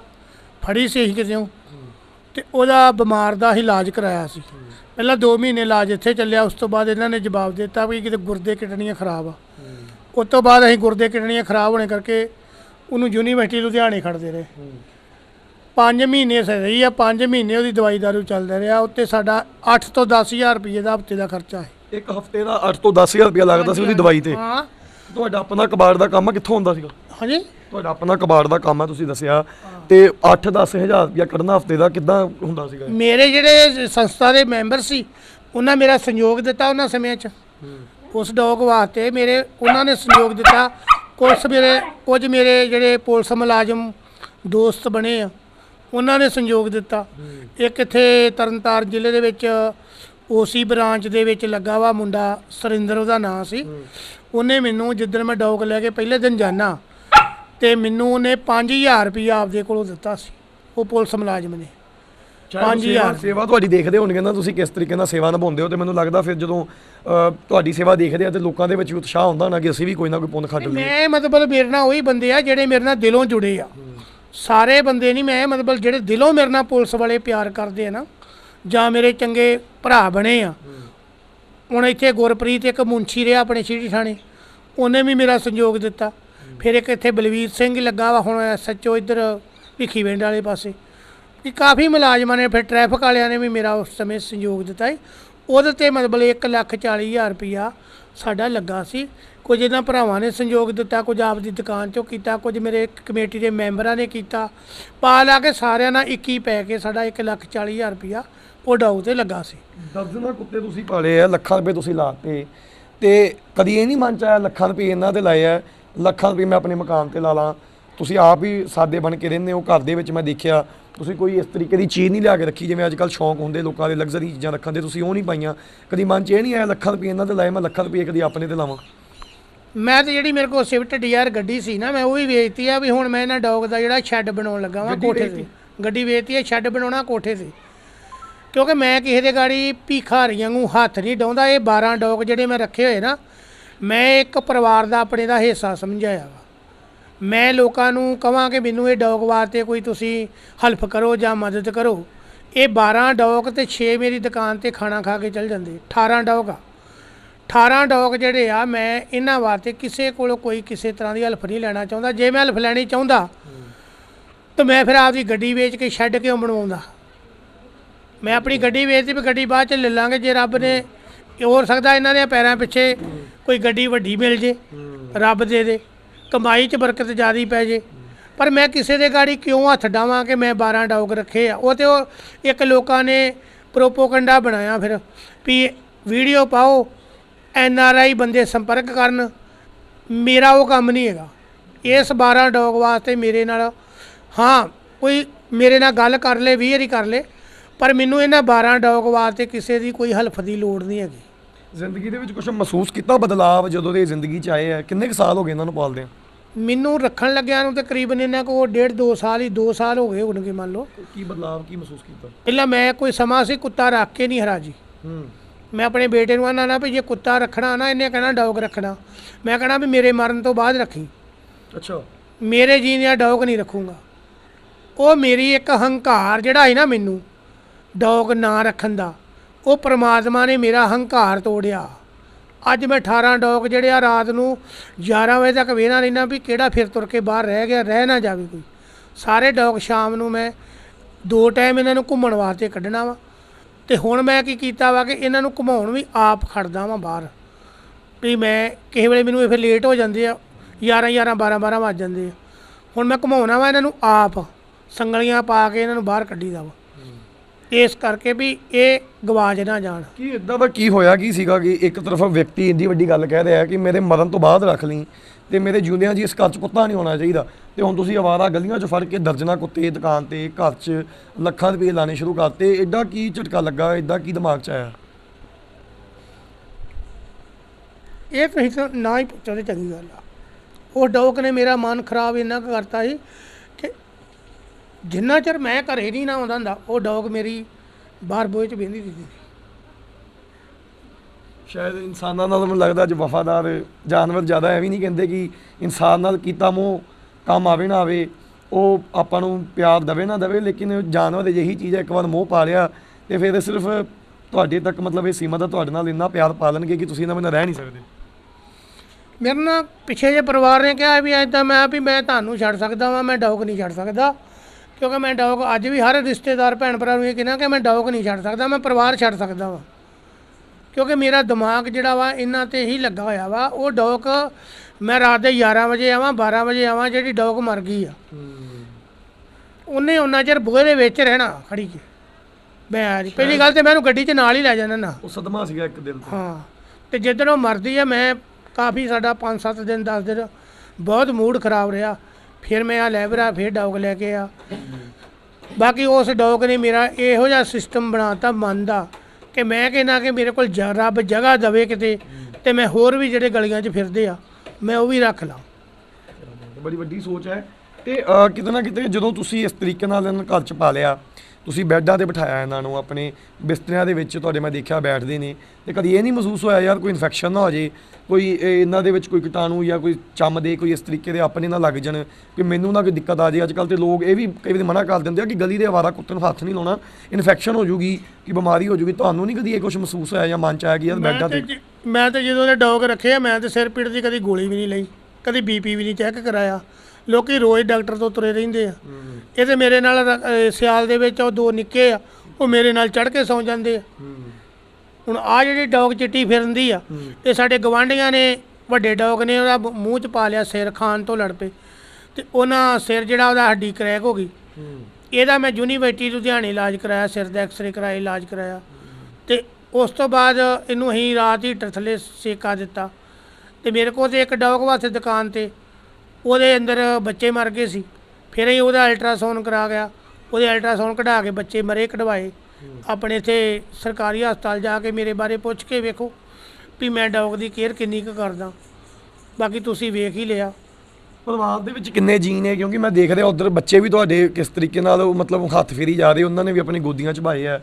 ਫੜੀ ਸੀ ਅਸੀਂ ਕਿਤੇ ਤੇ ਉਹਦਾ ਬਿਮਾਰ ਦਾ ਇਲਾਜ ਕਰਾਇਆ ਸੀ। ਪਹਿਲਾਂ 2 ਮਹੀਨੇ ਇਲਾਜ ਇੱਥੇ ਚੱਲਿਆ ਉਸ ਤੋਂ ਬਾਅਦ ਇਹਨਾਂ ਨੇ ਜਵਾਬ ਦਿੱਤਾ ਵੀ ਕਿਤੇ ਗੁਰਦੇ ਕਿਡਨੀਆਂ ਖਰਾਬ ਆ। ਉਸ ਤੋਂ ਬਾਅਦ ਅਸੀਂ ਗੁਰਦੇ ਕਿਡਨੀਆਂ ਖਰਾਬ ਹੋਣੇ ਕਰਕੇ ਉਹਨੂੰ ਯੂਨੀਵਰਸਿਟੀ ਲੁਧਿਆਣੇ ਖੜਦੇ ਰਹੇ। 5 ਮਹੀਨੇ ਸਹੀ ਆ 5 ਮਹੀਨੇ ਉਹਦੀ ਦਵਾਈ ਦਾਰੂ ਚੱਲਦਾ ਰਿਹਾ ਉੱਤੇ ਸਾਡਾ 8 ਤੋਂ 10000 ਰੁਪਏ ਦਾ ਹਫ਼ਤੇ ਦਾ ਖਰਚਾ ਹੈ। ਇੱਕ ਹਫ਼ਤੇ ਦਾ 8 ਤੋਂ 10000 ਰੁਪਇਆ ਲੱਗਦਾ ਸੀ ਉਹਦੀ ਦਵਾਈ ਤੇ। ਹਾਂ। ਤੁਹਾਡਾ ਆਪਣਾ ਕਬਾੜ ਦਾ ਕੰਮ ਕਿੱਥੋਂ ਹੁੰਦਾ ਸੀਗਾ? ਹਾਂਜੀ। ਤੁਹਾਡਾ ਆਪਣਾ ਕਬਾੜ ਦਾ ਕੰਮ ਹੈ ਤੁਸੀਂ ਦੱਸਿਆ। ਤੇ 8-10 ਹਜ਼ਾਰ ਰੁਪਇਆ ਕੱਢਣਾ ਹਫ਼ਤੇ ਦਾ ਕਿੱਦਾਂ ਹੁੰਦਾ ਸੀਗਾ? ਮੇਰੇ ਜਿਹੜੇ ਸੰਸਥਾ ਦੇ ਮੈਂਬਰ ਸੀ ਉਹਨਾਂ ਮੇਰਾ ਸਹਿਯੋਗ ਦਿੱਤਾ ਉਹਨਾਂ ਸਮਿਆਂ 'ਚ। ਉਸ ਡੌਗ ਵਾਸਤੇ ਮੇਰੇ, ਉਹਨਾਂ ਨੇ ਸਹਿਯੋਗ ਦਿੱਤਾ। ਕੁਝ ਮੇਰੇ ਕੁਝ ਮੇਰੇ ਜਿਹੜੇ ਪੁਲਿਸ ਮੁਲਾਜ਼ਮ ਦੋਸਤ ਬਣੇ ਆ, ਉਹਨਾਂ ਨੇ ਸਹਿਯੋਗ ਦਿੱਤਾ। ਇੱਕ ਇੱਥੇ ਤਰਨਤਾਰਨ ਜ਼ਿਲ੍ਹੇ ਦੇ ਵਿੱਚ ਓਸੀ ਬ੍ਰਾਂਚ ਦੇ ਵਿੱਚ ਲੱਗਾ ਵਾ ਮੁੰਡਾ, ਸਰਿੰਦਰ, ਉਹਦਾ ਨਾਂ ਸੀ। ਉਹਨੇ ਮੈਨੂੰ ਜਿੱਦਣ ਮੈਂ ਡੌਗ ਲੈ ਕੇ ਪਹਿਲੇ ਦਿਨ ਜਾਣਾ ਤੇ ਮੈਨੂੰ ਉਹਨੇ 5000 ਰੁਪਇਆ ਆਪਦੇ ਕੋਲੋਂ ਦਿੱਤਾ ਸੀ, ਉਹ ਪੁਲਿਸ ਮੁਲਾਜ਼ਮ ਨੇ। ਸ਼ਾਇਦ ਪੰਜ ਸੇਵਾ- ਹਜ਼ਾਰ ਸੇਵਾ ਤੁਹਾਡੀ ਦੇਖਦੇ ਹੋਣਗੇ ਨਾ ਤੁਸੀਂ ਕਿਸ ਤਰੀਕੇ ਨਾਲ ਸੇਵਾ ਨਿਭਾਉਂਦੇ ਹੋ ਤੇ ਮੈਨੂੰ ਲੱਗਦਾ ਫਿਰ ਜਦੋਂ ਤੁਹਾਡੀ ਸੇਵਾ ਦੇਖਦੇ ਆ ਤੇ ਲੋਕਾਂ ਦੇ ਵਿੱਚ ਵੀ ਉਤਸ਼ਾਹ ਹੁੰਦਾ ਹੋਣਾ ਕਿ ਅਸੀਂ ਵੀ ਕੋਈ ਨਾ ਕੋਈ ਪੁੰਨ ਖੱਟ ਲਈਏ। ਮੈਂ ਮਤਲਬ ਮੇਰੇ ਨਾਲ ਉਹੀ ਬੰਦੇ ਆ ਜਿਹੜੇ ਮੇਰੇ ਨਾਲ ਦਿਲੋਂ ਜੁੜੇ ਆ। ਸਾਰੇ ਬੰਦੇ ਨਹੀਂ ਮੈਂ ਮਤਲਬ ਜਿਹੜੇ ਦਿਲੋਂ ਮੇਰੇ ਨਾਲ ਪੁਲਿਸ ਵਾਲੇ ਪਿਆਰ ਕਰਦੇ ਆ ਨਾ ਜਾਂ ਮੇਰੇ ਚੰਗੇ ਭਰਾ ਬਣੇ ਆ। ਹੁਣ ਇੱਥੇ ਗੁਰਪ੍ਰੀਤ ਇੱਕ ਮੁੰਸ਼ੀ ਰਿਹਾ ਆਪਣੇ ਸ਼੍ਰੀ ਥਾਣੇ ਉਹਨੇ ਵੀ ਮੇਰਾ ਸੰਯੋਗ ਦਿੱਤਾ। ਫਿਰ ਇੱਕ ਇੱਥੇ ਬਲਵੀਰ ਸਿੰਘ ਲੱਗਾ ਵਾ ਹੁਣ ਐਸਐਚਓ ਇੱਧਰ ਭਿੱਖੀਵਿੰਡ ਵਾਲੇ ਪਾਸੇ। ਵੀ ਕਾਫੀ ਮੁਲਾਜ਼ਮਾਂ ਨੇ ਫਿਰ ਟ੍ਰੈਫਿਕ ਵਾਲਿਆਂ ਨੇ ਵੀ ਮੇਰਾ ਉਸ ਸਮੇਂ ਸੰਯੋਗ ਦਿੱਤਾ ਸੀ। ਉਹਦੇ ਤੇ ਮਤਲਬ 1 ਲੱਖ 40 ਹਜ਼ਾਰ ਰੁਪਈਆ ਸਾਡਾ ਲੱਗਾ ਸੀ। ਕੁਝ ਇਹਨਾਂ ਭਰਾਵਾਂ ਨੇ ਸੰਯੋਗ ਦਿੱਤਾ, ਕੁਝ ਆਪ ਦੀ ਦੁਕਾਨ ਚੋਂ ਕੀਤਾ, ਕੁਝ ਮੇਰੇ ਕਮੇਟੀ ਦੇ ਮੈਂਬਰਾਂ ਨੇ ਕੀਤਾ। ਪਾ ਲਾ ਕੇ ਸਾਰਿਆਂ ਨਾਲ 21 ਪੈ ਕੇ ਸਾਡਾ 1 ਲੱਖ 40 ਹਜ਼ਾਰ ਰੁਪਈਆ ਉਹ ਡਾਊ ਤੇ ਲੱਗਾ ਸੀ। ਦਰਜਨਾਂ ਕੁੱਤੇ ਤੁਸੀਂ ਪਾਲੇ ਆ, ਲੱਖਾਂ ਰੁਪਏ ਤੁਸੀਂ ਲਾਤੇ। ਤੇ ਕਦੀ ਇਹ ਨਹੀਂ ਮਨ ਚ ਆਇਆ ਲੱਖਾਂ ਰੁਪਏ ਇਹਨਾਂ ਤੇ ਲਾਏ ਆ, ਲੱਖਾਂ ਰੁਪਏ ਮੈਂ ਆਪਣੇ ਮਕਾਨ ਤੇ ਲਾ ਲਾਂ। ਤੁਸੀਂ ਆਪ ਹੀ ਸਾਦੇ ਬਣ ਕੇ ਰਹਿੰਦੇ ਹੋ, ਘਰ ਦੇ ਵਿੱਚ ਮੈਂ ਦੇਖਿਆ ਤੁਸੀਂ ਕੋਈ ਇਸ ਤਰੀਕੇ ਦੀ ਚੀਜ਼ ਨਹੀਂ ਲਿਆ ਕੇ ਰੱਖੀ ਜਿਵੇਂ ਅੱਜ ਕੱਲ ਸ਼ੌਂਕ ਹੁੰਦੇ ਲੋਕਾਂ ਦੇ ਲਗਜ਼ਰੀ ਚੀਜ਼ਾਂ ਰੱਖਣ ਦੇ ਤੁਸੀਂ ਉਹ ਨਹੀਂ ਪਾਈਆਂ। ਕਦੀ ਮਨ ਚ ਇਹ ਨਹੀਂ ਆਇਆ ਲੱਖਾਂ ਰੁਪਏ ਇਹਨਾਂ ਤੇ ਲਾਏ ਮੈਂ ਲੱਖਾਂ ਰੁਪਏ ਕਦੀ ਆਪਣੇ ਤੇ ਲਾਵਾਂ? ਮੈਂ ਤੇ ਜਿਹੜੀ ਮੇਰੇ ਕੋਲ ਸਵਿਫਟ ਡੀਆਰ ਗੱਡੀ ਸੀ ਨਾ ਮੈਂ ਉਹ ਵੀ ਵੇਚਤੀ ਆ ਵੀ ਹੁਣ ਮੈਂ ਇਹਨਾਂ ਡੌਗ ਦਾ ਜਿਹੜਾ ਸ਼ੈੱਡ ਬਣਾਉਣ ਲੱਗਾ ਵਾਂ ਕੋਠੇ? ਤੇ। ਗੱਡੀ ਵੇਚਤੀ ਹੈ ਸ਼ੈੱਡ ਬਣਾਉਣਾ ਕੋਠੇ ਤੇ। ਕਿਉਂਕਿ ਮੈਂ ਕਿਸੇ ਦੇ ਗਾੜੀ ਭੀਖਾਰੀਆਂ ਨੂੰ ਹੱਥ ਨਹੀਂ ਡਾਉਂਦਾ ਇਹ 12 ਡੌਗ ਜਿਹੜੇ ਮੈਂ ਰੱਖੇ ਹੋਏ ਨਾ ਮੈਂ ਇੱਕ ਪਰਿਵਾਰ ਦਾ ਆਪਣੇ ਦਾ ਹਿੱਸਾ ਸਮਝਾਇਆ ਵਾ। ਮੈਂ ਲੋਕਾਂ ਨੂੰ ਕਹਾਂ ਕਿ ਮੈਨੂੰ ਇਹ ਡੌਗ ਵਾਸਤੇ ਕੋਈ ਤੁਸੀਂ ਹੈਲਪ ਕਰੋ ਜਾਂ ਮਦਦ ਕਰੋ। ਇਹ 12 ਡੌਗ ਤੇ 6 ਮੇਰੀ ਦੁਕਾਨ ਤੇ ਖਾਣਾ ਖਾ ਕੇ ਚਲ ਜਾਂਦੇ। 18 ਡੌਗ ਆ। 18 ਡੌਗ ਜਿਹੜੇ ਆ ਮੈਂ ਇਹਨਾਂ ਵਾਸਤੇ ਕਿਸੇ ਕੋਲੋਂ ਕੋਈ ਕਿਸੇ ਤਰ੍ਹਾਂ ਦੀ ਹੈਲਪ ਨਹੀਂ ਲੈਣਾ ਚਾਹੁੰਦਾ। ਜੇ ਮੈਂ ਹੈਲਪ ਲੈਣੀ ਚਾਹੁੰਦਾ ਤਾਂ ਮੈਂ ਫਿਰ ਆਪਦੀ ਗੱਡੀ ਵੇਚ ਕੇ ਛੱਡ ਕਿਉਂ ਬਣਵਾਉਂਦਾ ਮੈਂ ਆਪਣੀ ਗੱਡੀ ਵੇਚਦੀ ਵੀ ਗੱਡੀ ਬਾਅਦ ਚ ਲੈ ਲਾਂਗੇ ਜੇ ਰੱਬ ਨੇ ਹੋ ਸਕਦਾ ਇਹਨਾਂ ਦੇ ਪੈਰਾਂ ਪਿੱਛੇ ਕੋਈ ਗੱਡੀ ਵੱਡੀ ਮਿਲ ਜੇ ਰੱਬ ਦੇ ਦੇ। ਕਮਾਈ 'ਚ ਬਰਕਤ ਜ਼ਿਆਦੀ ਪੈ ਜੇ। ਪਰ ਮੈਂ ਕਿਸੇ ਦੇ ਗਾੜੀ ਕਿਉਂ ਹੱਥ ਡਾਵਾਂ ਕਿ ਮੈਂ 12 ਡੌਗ ਰੱਖੇ ਆ? ਉਹ ਤੇ ਉਹ ਇੱਕ ਲੋਕਾਂ ਨੇ ਪ੍ਰੋਪੋਗੰਡਾ ਬਣਾਇਆ ਫਿਰ ਵੀ ਵੀਡੀਓ ਪਾਓ, ਐਨ ਆਰ ਆਈ ਬੰਦੇ ਸੰਪਰਕ ਕਰਨ। ਮੇਰਾ ਉਹ ਕੰਮ ਨਹੀਂ ਹੈਗਾ। ਇਸ 12 ਡੌਗ ਵਾਸਤੇ ਮੇਰੇ ਨਾਲ, ਹਾਂ, ਕੋਈ ਮੇਰੇ ਨਾਲ ਗੱਲ ਕਰ ਲੇ 20 ਵਾਰੀ ਕਰ ਲੇ, ਪਰ ਮੈਨੂੰ ਇਹਨਾਂ 12 ਡੌਗ ਵਾਸਤੇ ਕਿਸੇ ਦੀ ਕੋਈ ਹਲਫ ਦੀ ਲੋੜ ਨਹੀਂ ਹੈਗੀ। ਜ਼ਿੰਦਗੀ ਦੇ ਵਿੱਚ ਕੁਝ ਮਹਿਸੂਸ ਕੀਤਾ ਬਦਲਾਅ ਜਦੋਂ ਦੇ ਜ਼ਿੰਦਗੀ ਚ ਆਏ ਆ? ਕਿੰਨੇ ਕੁ ਸਾਲ ਹੋ ਗਏ ਇਹਨਾਂ ਨੂੰ ਪਾਲਦੇ ਆ? ਮੈਨੂੰ ਰੱਖਣ ਲੱਗਿਆਂ ਨੂੰ ਤਕਰੀਬਨ ਇਹਨਾਂ ਕੋ ਡੇਢ ਦੋ ਸਾਲ ਹੀ 2 ਸਾਲ ਹੋ ਗਏ ਹੋਣਗੇ ਮੰਨ ਲਓ। ਕੀ ਬਦਲਾਅ ਕੀ ਮਹਿਸੂਸ ਕੀਤਾ? ਪਹਿਲਾਂ ਮੈਂ ਕੋਈ ਸਮਾਂ ਸੀ ਕੁੱਤਾ ਰੱਖ ਕੇ ਨਹੀਂ ਹਰਾਜੀ ਹੂੰ। ਮੈਂ ਆਪਣੇ ਬੇਟੇ ਨੂੰ ਆਨਾ ਨਾ ਵੀ ਜੇ ਕੁੱਤਾ ਰੱਖਣਾ ਨਾ ਇਹਨੇ ਕਹਿਣਾ ਡੌਗ ਰੱਖਣਾ। ਮੈਂ ਕਹਿਣਾ ਵੀ ਮੇਰੇ ਮਰਨ ਤੋਂ ਬਾਅਦ ਰੱਖੀ। ਅੱਛਾ। ਮੇਰੇ ਜੀਂਦਿਆਂ ਡੌਗ ਨਹੀਂ ਰੱਖੂੰਗਾ। ਉਹ ਮੇਰੀ ਇੱਕ ਹੰਕਾਰ ਜਿਹੜਾ ਹੈ ਨਾ ਮੈਨੂੰ ਡੌਗ ਨਾ ਰੱਖਣ ਦਾ। ਉਹ ਪ੍ਰਮਾਤਮਾ ਨੇ ਮੇਰਾ ਹੰਕਾਰ ਤੋੜਿਆ। ਅੱਜ ਮੈਂ 18 ਡੌਗ ਜਿਹੜੇ ਆ ਰਾਤ ਨੂੰ 11 ਵਜੇ ਤੱਕ ਵੇਖਣਾ ਰਹਿਣਾ ਵੀ ਕਿਹੜਾ ਫਿਰ ਤੁਰ ਕੇ ਬਾਹਰ ਰਹਿ ਗਿਆ, ਰਹਿ ਨਾ ਜਾਵੇ ਕੋਈ। ਸਾਰੇ ਡੌਗ ਸ਼ਾਮ ਨੂੰ ਮੈਂ ਦੋ ਟਾਈਮ ਇਹਨਾਂ ਨੂੰ ਘੁੰਮਣ ਵਾਸਤੇ ਕੱਢਣਾ ਵਾ। ਤੇ ਹੁਣ ਮੈਂ ਕੀ ਕੀਤਾ ਵਾ ਕਿ ਇਹਨਾਂ ਨੂੰ ਘੁਮਾਉਣ ਵੀ ਆਪ ਖੜਦਾ ਵਾਂ ਬਾਹਰ। ਵੀ ਮੈਂ ਕਿਸੇ ਵੇਲੇ ਮੈਨੂੰ ਇਹ ਫਿਰ ਲੇਟ ਹੋ ਜਾਂਦੇ ਆ 11 11 12 12 ਵੱਜ ਜਾਂਦੇ ਆ। ਹੁਣ ਮੈਂ ਘੁਮਾਉਣਾ ਵਾ ਇਹਨਾਂ ਨੂੰ ਆਪ, ਸੰਗਲੀਆਂ ਪਾ ਕੇ ਇਹਨਾਂ ਨੂੰ ਬਾਹਰ ਕੱਢੀਦਾ ਵਾ। ਇਸ ਕਰਕੇ ਵੀ ਇਹ ਗਵਾਚ ਨਾ ਜਾਣ। ਕੀ ਇਦਾਂ ਦਾ ਕੀ ਹੋਇਆ? ਕੀ ਸੀਗਾ ਕਿ ਇੱਕ ਤਰਫ ਵਿਅਕਤੀ ਇੰਨੀ ਵੱਡੀ ਗੱਲ ਕਹਿ ਰਿਹਾ ਕਿ ਮੇਰੇ ਮਰਨ ਤੋਂ ਬਾਅਦ ਰੱਖ ਲਈ ਤੇ ਮੇਰੇ ਜਿਉਂਦਿਆਂ ਜੀ ਇਸ ਘਰ 'ਚ ਕੁੱਤਾ ਨਹੀਂ ਹੋਣਾ ਚਾਹੀਦਾ। ਤੇ ਹੁਣ ਤੁਸੀਂ ਆਵਾਰਾ ਗਲੀਆਂ 'ਚ ਫੜ ਕੇ ਦਰਜਨਾ ਕੁੱਤੇ ਦੁਕਾਨ ਤੇ ਘਰ 'ਚ ਲੱਖਾਂ ਰੁਪਏ ਲਾਣੇ ਸ਼ੁਰੂ ਕਰਤੇ। ਐਡਾ ਕੀ ਝਟਕਾ ਲੱਗਾ? ਐਡਾ ਕੀ ਦਿਮਾਗ 'ਚ ਆਇਆ? ਇਹ ਤੁਸੀਂ ਤਾਂ ਨਾ ਹੀ ਪੁੱਛੋ ਤੇ ਚੰਗੀ ਗੱਲ ਆ। ਉਹ ਡੌਕ ਨੇ ਮੇਰਾ ਮਨ ਖਰਾਬ ਇੰਨਾ ਕਰਤਾ ਸੀ ਜਿੰਨਾ ਚਿਰ ਮੈਂ ਘਰੇ ਨਹੀਂ ਨਾ ਆਉਂਦਾ ਹੁੰਦਾ ਉਹ ਡੌਗ ਮੇਰੀ ਬਾਹਰ ਬੋਏ ਚ ਬਹਿੰਦੀ ਸੀ। ਸ਼ਾਇਦ ਇਨਸਾਨਾਂ ਨਾਲ ਮੈਨੂੰ ਲੱਗਦਾ ਅੱਜ ਵਫਾਦਾਰ ਜਾਨਵਰ ਜ਼ਿਆਦਾ ਐਵੇਂ ਨਹੀਂ ਕਹਿੰਦੇ ਕਿ ਇਨਸਾਨ ਨਾਲ ਕੀਤਾ ਮੋਹ ਕੰਮ ਆਵੇ ਨਾ ਆਵੇ ਉਹ ਆਪਾਂ ਨੂੰ ਪਿਆਰ ਦਵੇ ਨਾ ਦਵੇ ਲੇਕਿਨ ਜਾਨਵਰ ਅਜਿਹੀ ਚੀਜ਼ ਹੈ ਇੱਕ ਵਾਰ ਮੋਹ ਪਾ ਲਿਆ ਤੇ ਫਿਰ ਇਹ ਸਿਰਫ ਤੁਹਾਡੇ ਤੱਕ ਮਤਲਬ ਇਹ ਸੀਮਾ ਦਾ ਤੁਹਾਡੇ ਨਾਲ ਇੰਨਾ ਪਿਆਰ ਪਾ ਲੈਣਗੇ ਕਿ ਤੁਸੀਂ ਇਹਨਾਂ ਬਿਨਾਂ ਰਹਿ ਨਹੀਂ ਸਕਦੇ। ਮੇਰੇ ਨਾਲ ਪਿੱਛੇ ਜੇ ਪਰਿਵਾਰ ਨੇ ਕਿਹਾ ਵੀ ਐਂ ਤਾਂ ਮੈਂ ਵੀ ਮੈਂ ਤੁਹਾਨੂੰ ਛੱਡ ਸਕਦਾ ਵਾਂ ਮੈਂ ਡੌਗ ਨਹੀਂ ਛੱਡ ਸਕਦਾ। ਕਿਉਂਕਿ ਮੈਂ ਡੌਗ ਅੱਜ ਵੀ ਹਰ ਰਿਸ਼ਤੇਦਾਰ ਭੈਣ ਭਰਾ ਨੂੰ ਇਹ ਕਹਿਣਾ ਕਿ ਮੈਂ ਡੌਗ ਨਹੀਂ ਛੱਡ ਸਕਦਾ ਮੈਂ ਪਰਿਵਾਰ ਛੱਡ ਸਕਦਾ ਵਾਂ। ਕਿਉਂਕਿ ਮੇਰਾ ਦਿਮਾਗ ਜਿਹੜਾ ਵਾ ਇਹਨਾਂ ਤੇ ਹੀ ਲੱਗਾ ਹੋਇਆ ਵਾ। ਉਹ ਡੌਗ ਮੈਂ ਰਾਤ ਦੇ 11 ਵਜੇ ਆਵਾਂ 12 ਵਜੇ ਆਵਾਂ ਜਿਹੜੀ ਡੌਗ ਮਰ ਗਈ ਆ। ਉਹਨੇ ਉਹਨਾਂ ਚਿਰ ਬੂਹੇ ਦੇ ਵਿੱਚ ਰਹਿਣਾ ਖੜੀ ਕੇ। ਮੈਂ ਜੀ ਪਹਿਲੀ ਗੱਲ ਤੇ ਮੈਂ ਉਹਨੂੰ ਗੱਡੀ 'ਚ ਨਾਲ ਹੀ ਲੈ ਜਾਣਾ ਨਾ। ਉਹ ਸਦਮਾ ਸੀਗਾ ਇੱਕ ਦਿਲ ਤੇ। ਹਾਂ। ਤੇ ਜਿੱਦਣ ਉਹ ਮਰਦੀ ਆ ਮੈਂ ਕਾਫੀ ਸਾਡਾ 5-7 ਦਿਨ 10 ਦਿਨ ਬਹੁਤ ਮੂਡ ਖਰਾਬ ਰਿਹਾ। ਫਿਰ ਮੈਂ ਆ ਲੈਬਰਾ ਫਿਰ ਡੌਗ ਲੈ ਕੇ ਆ। ਬਾਕੀ ਉਸ ਡੌਗ ਨੇ ਮੇਰਾ ਇਹੋ ਜਿਹਾ ਸਿਸਟਮ ਬਣਾਤਾ ਮਨ ਦਾ ਕਿ ਮੈਂ ਕਹਿੰਦਾ ਕਿ ਮੇਰੇ ਕੋਲ ਜ- ਰੱਬ ਜਗ੍ਹਾ ਦਵੇ ਕਿਤੇ ਤੇ ਮੈਂ ਹੋਰ ਵੀ ਜਿਹੜੇ ਗਲੀਆਂ 'ਚ ਫਿਰਦੇ ਆ ਮੈਂ ਉਹ ਵੀ ਰੱਖ ਲਾਂ। ਬੜੀ ਵੱਡੀ ਸੋਚ ਹੈ। ਤੇ ਅਹ, ਕਿਤੇ ਨਾ ਕਿਤੇ ਜਦੋਂ ਤੁਸੀਂ ਇਸ ਤਰੀਕੇ ਨਾਲ ਇਹਨਾਂ ਨੂੰ ਘਰ ਚ ਪਾ ਲਿਆ ਤੁਸੀਂ ਬੈੱਡਾਂ ਤੇ ਬਿਠਾਇਆ ਇਹਨਾਂ ਨੂੰ ਆਪਣੇ ਬਿਸਤਰਿਆਂ ਦੇ ਵਿੱਚ ਤੁਹਾਡੇ ਮੈਂ ਦੇਖਿਆ ਬੈਠਦੇ ਨੇ ਤੇ ਕਦੀ ਇਹ ਨਹੀਂ ਮਹਿਸੂਸ ਹੋਇਆ ਯਾਰ ਕੋਈ ਇਨਫੈਕਸ਼ਨ ਨਾ ਹੋ ਜੇ ਕੋਈ ਇਹ ਇਹਨਾਂ ਦੇ ਵਿੱਚ ਕੋਈ ਕੀਟਾਣੂ ਜਾਂ ਕੋਈ ਚੰਮ ਦੇ ਕੋਈ ਇਸ ਤਰੀਕੇ ਦੇ ਆਪਣੇ ਨਾ ਲੱਗ ਜਾਣ ਕਿ ਮੈਨੂੰ ਨਾ ਕੋਈ ਦਿੱਕਤ ਆ ਜੇ। ਅੱਜ ਕੱਲ ਤੇ ਲੋਕ ਇਹ ਵੀ ਕਈ ਵਾਰੀ ਮਨਾ ਕਰ ਦਿੰਦੇ ਆ ਕਿ ਗਲੀ ਦੇ ਆਵਾਰਾ ਕੁੱਤੇ ਨੂੰ ਹੱਥ ਨਹੀਂ ਲਾਉਣਾ ਇਨਫੈਕਸ਼ਨ ਹੋ ਜੂਗੀ ਕਿ ਬਿਮਾਰੀ ਹੋ ਜੂਗੀ। ਤੁਹਾਨੂੰ ਨਹੀਂ ਕਦੀ ਇਹ ਕੁਝ ਮਹਿਸੂਸ ਹੋਇਆ ਜਾਂ ਮਨ ਚ ਆਇਆ ਕਿ ਯਾਰ ਬੈੱਡਾਂ ਤੇ ਮੈਂ ਤੇ ਜਦੋਂ ਦੇ ਡੌਗ ਰੱਖੇ ਆ ਮੈਂ ਤੇ ਸਿਰ ਪੀੜ ਦੀ ਕਦੀ ਗੋਲੀ ਵੀ ਨਹੀਂ ਲਈ ਕਦੀ ਬੀਪੀ ਵੀ ਨਹੀਂ ਚੈੱਕ ਕਰਾਇਆ। ਲੋਕੀ ਰੋਜ਼ ਡਾਕਟਰ ਤੋਂ ਤੁਰੇ ਰਹਿੰਦੇ ਆ। ਇਹ ਤੇ ਮੇਰੇ ਨਾਲ ਸਿਆਲ ਦੇ ਵਿੱਚ ਉਹ ਦੋ ਨਿੱਕੇ ਆ ਉਹ ਮੇਰੇ ਨਾਲ ਚੜ ਕੇ ਸੌਂ ਜਾਂਦੇ ਆ। ਹੁਣ ਆ ਜਿਹੜੀ ਡੌਗ ਚਿੱਟੀ ਫਿਰਨਦੀ ਆ ਇਹ ਸਾਡੇ ਗਵਾਂਢੀਆਂ ਨੇ ਵੱਡੇ ਡੌਗ ਨੇ, ਉਹਦਾ ਮੂੰਹ ਚ ਪਾ ਲਿਆ ਸਿਰ ਖਾਣ ਤੋਂ ਲੜ ਪਏ, ਤੇ ਉਹਨਾਂ ਸਿਰ ਜਿਹੜਾ ਉਹਦਾ ਹੱਡੀ ਕਰੈਕ ਹੋ ਗਈ। ਇਹਦਾ ਮੈਂ ਯੂਨੀਵਰਸਿਟੀ ਲੁਧਿਆਣੇ ਇਲਾਜ ਕਰਾਇਆ, ਸਿਰ ਦਾ ਐਕਸਰੇ ਕਰਾਇਆ, ਇਲਾਜ ਕਰਾਇਆ। ਤੇ ਉਸ ਤੋਂ ਬਾਅਦ ਇਹਨੂੰ ਅਸੀਂ ਰਾਤ ਹੀਟਰ ਥੱਲੇ ਸੇਕਾ ਦਿੱਤਾ। ਤੇ ਮੇਰੇ ਕੋਲ ਤੇ ਇੱਕ ਡੌਗ ਵਾਸਤੇ ਦੁਕਾਨ ਤੇ, ਉਹਦੇ ਅੰਦਰ ਬੱਚੇ ਮਰ ਗਏ ਸੀ। ਫਿਰ ਅਸੀਂ ਉਹਦਾ ਅਲਟਰਾਸਾਊਂਡ ਕਰਾ ਗਿਆ, ਉਹਦੇ ਅਲਟਰਾਸਾਊਂਡ ਕਢਾ ਕੇ ਬੱਚੇ ਮਰੇ, ਕਢਵਾਏ। ਆਪਣੇ ਇੱਥੇ ਸਰਕਾਰੀ ਹਸਪਤਾਲ ਜਾ ਕੇ ਮੇਰੇ ਬਾਰੇ ਪੁੱਛ ਕੇ ਵੇਖੋ ਵੀ ਮੈਂ ਡੌਗ ਦੀ ਕੇਅਰ ਕਿੰਨੀ ਕੁ ਕਰਦਾ। ਬਾਕੀ ਤੁਸੀਂ ਵੇਖ ਹੀ ਲਿਆ। ਪਰਿਵਾਰ ਦੇ ਵਿੱਚ ਕਿੰਨੇ ਜੀ ਨੇ? ਕਿਉਂਕਿ ਮੈਂ ਦੇਖ ਰਿਹਾ ਉਧਰ ਬੱਚੇ ਵੀ ਤੁਹਾਡੇ ਕਿਸ ਤਰੀਕੇ ਨਾਲ ਉਹ ਮਤਲਬ ਹੱਥ ਫੇਰੀ ਜਾ ਰਹੇ ਉਹਨਾਂ ਨੇ ਵੀ ਆਪਣੀ ਗੋਦੀਆਂ 'ਚ ਭਾਏ ਆ।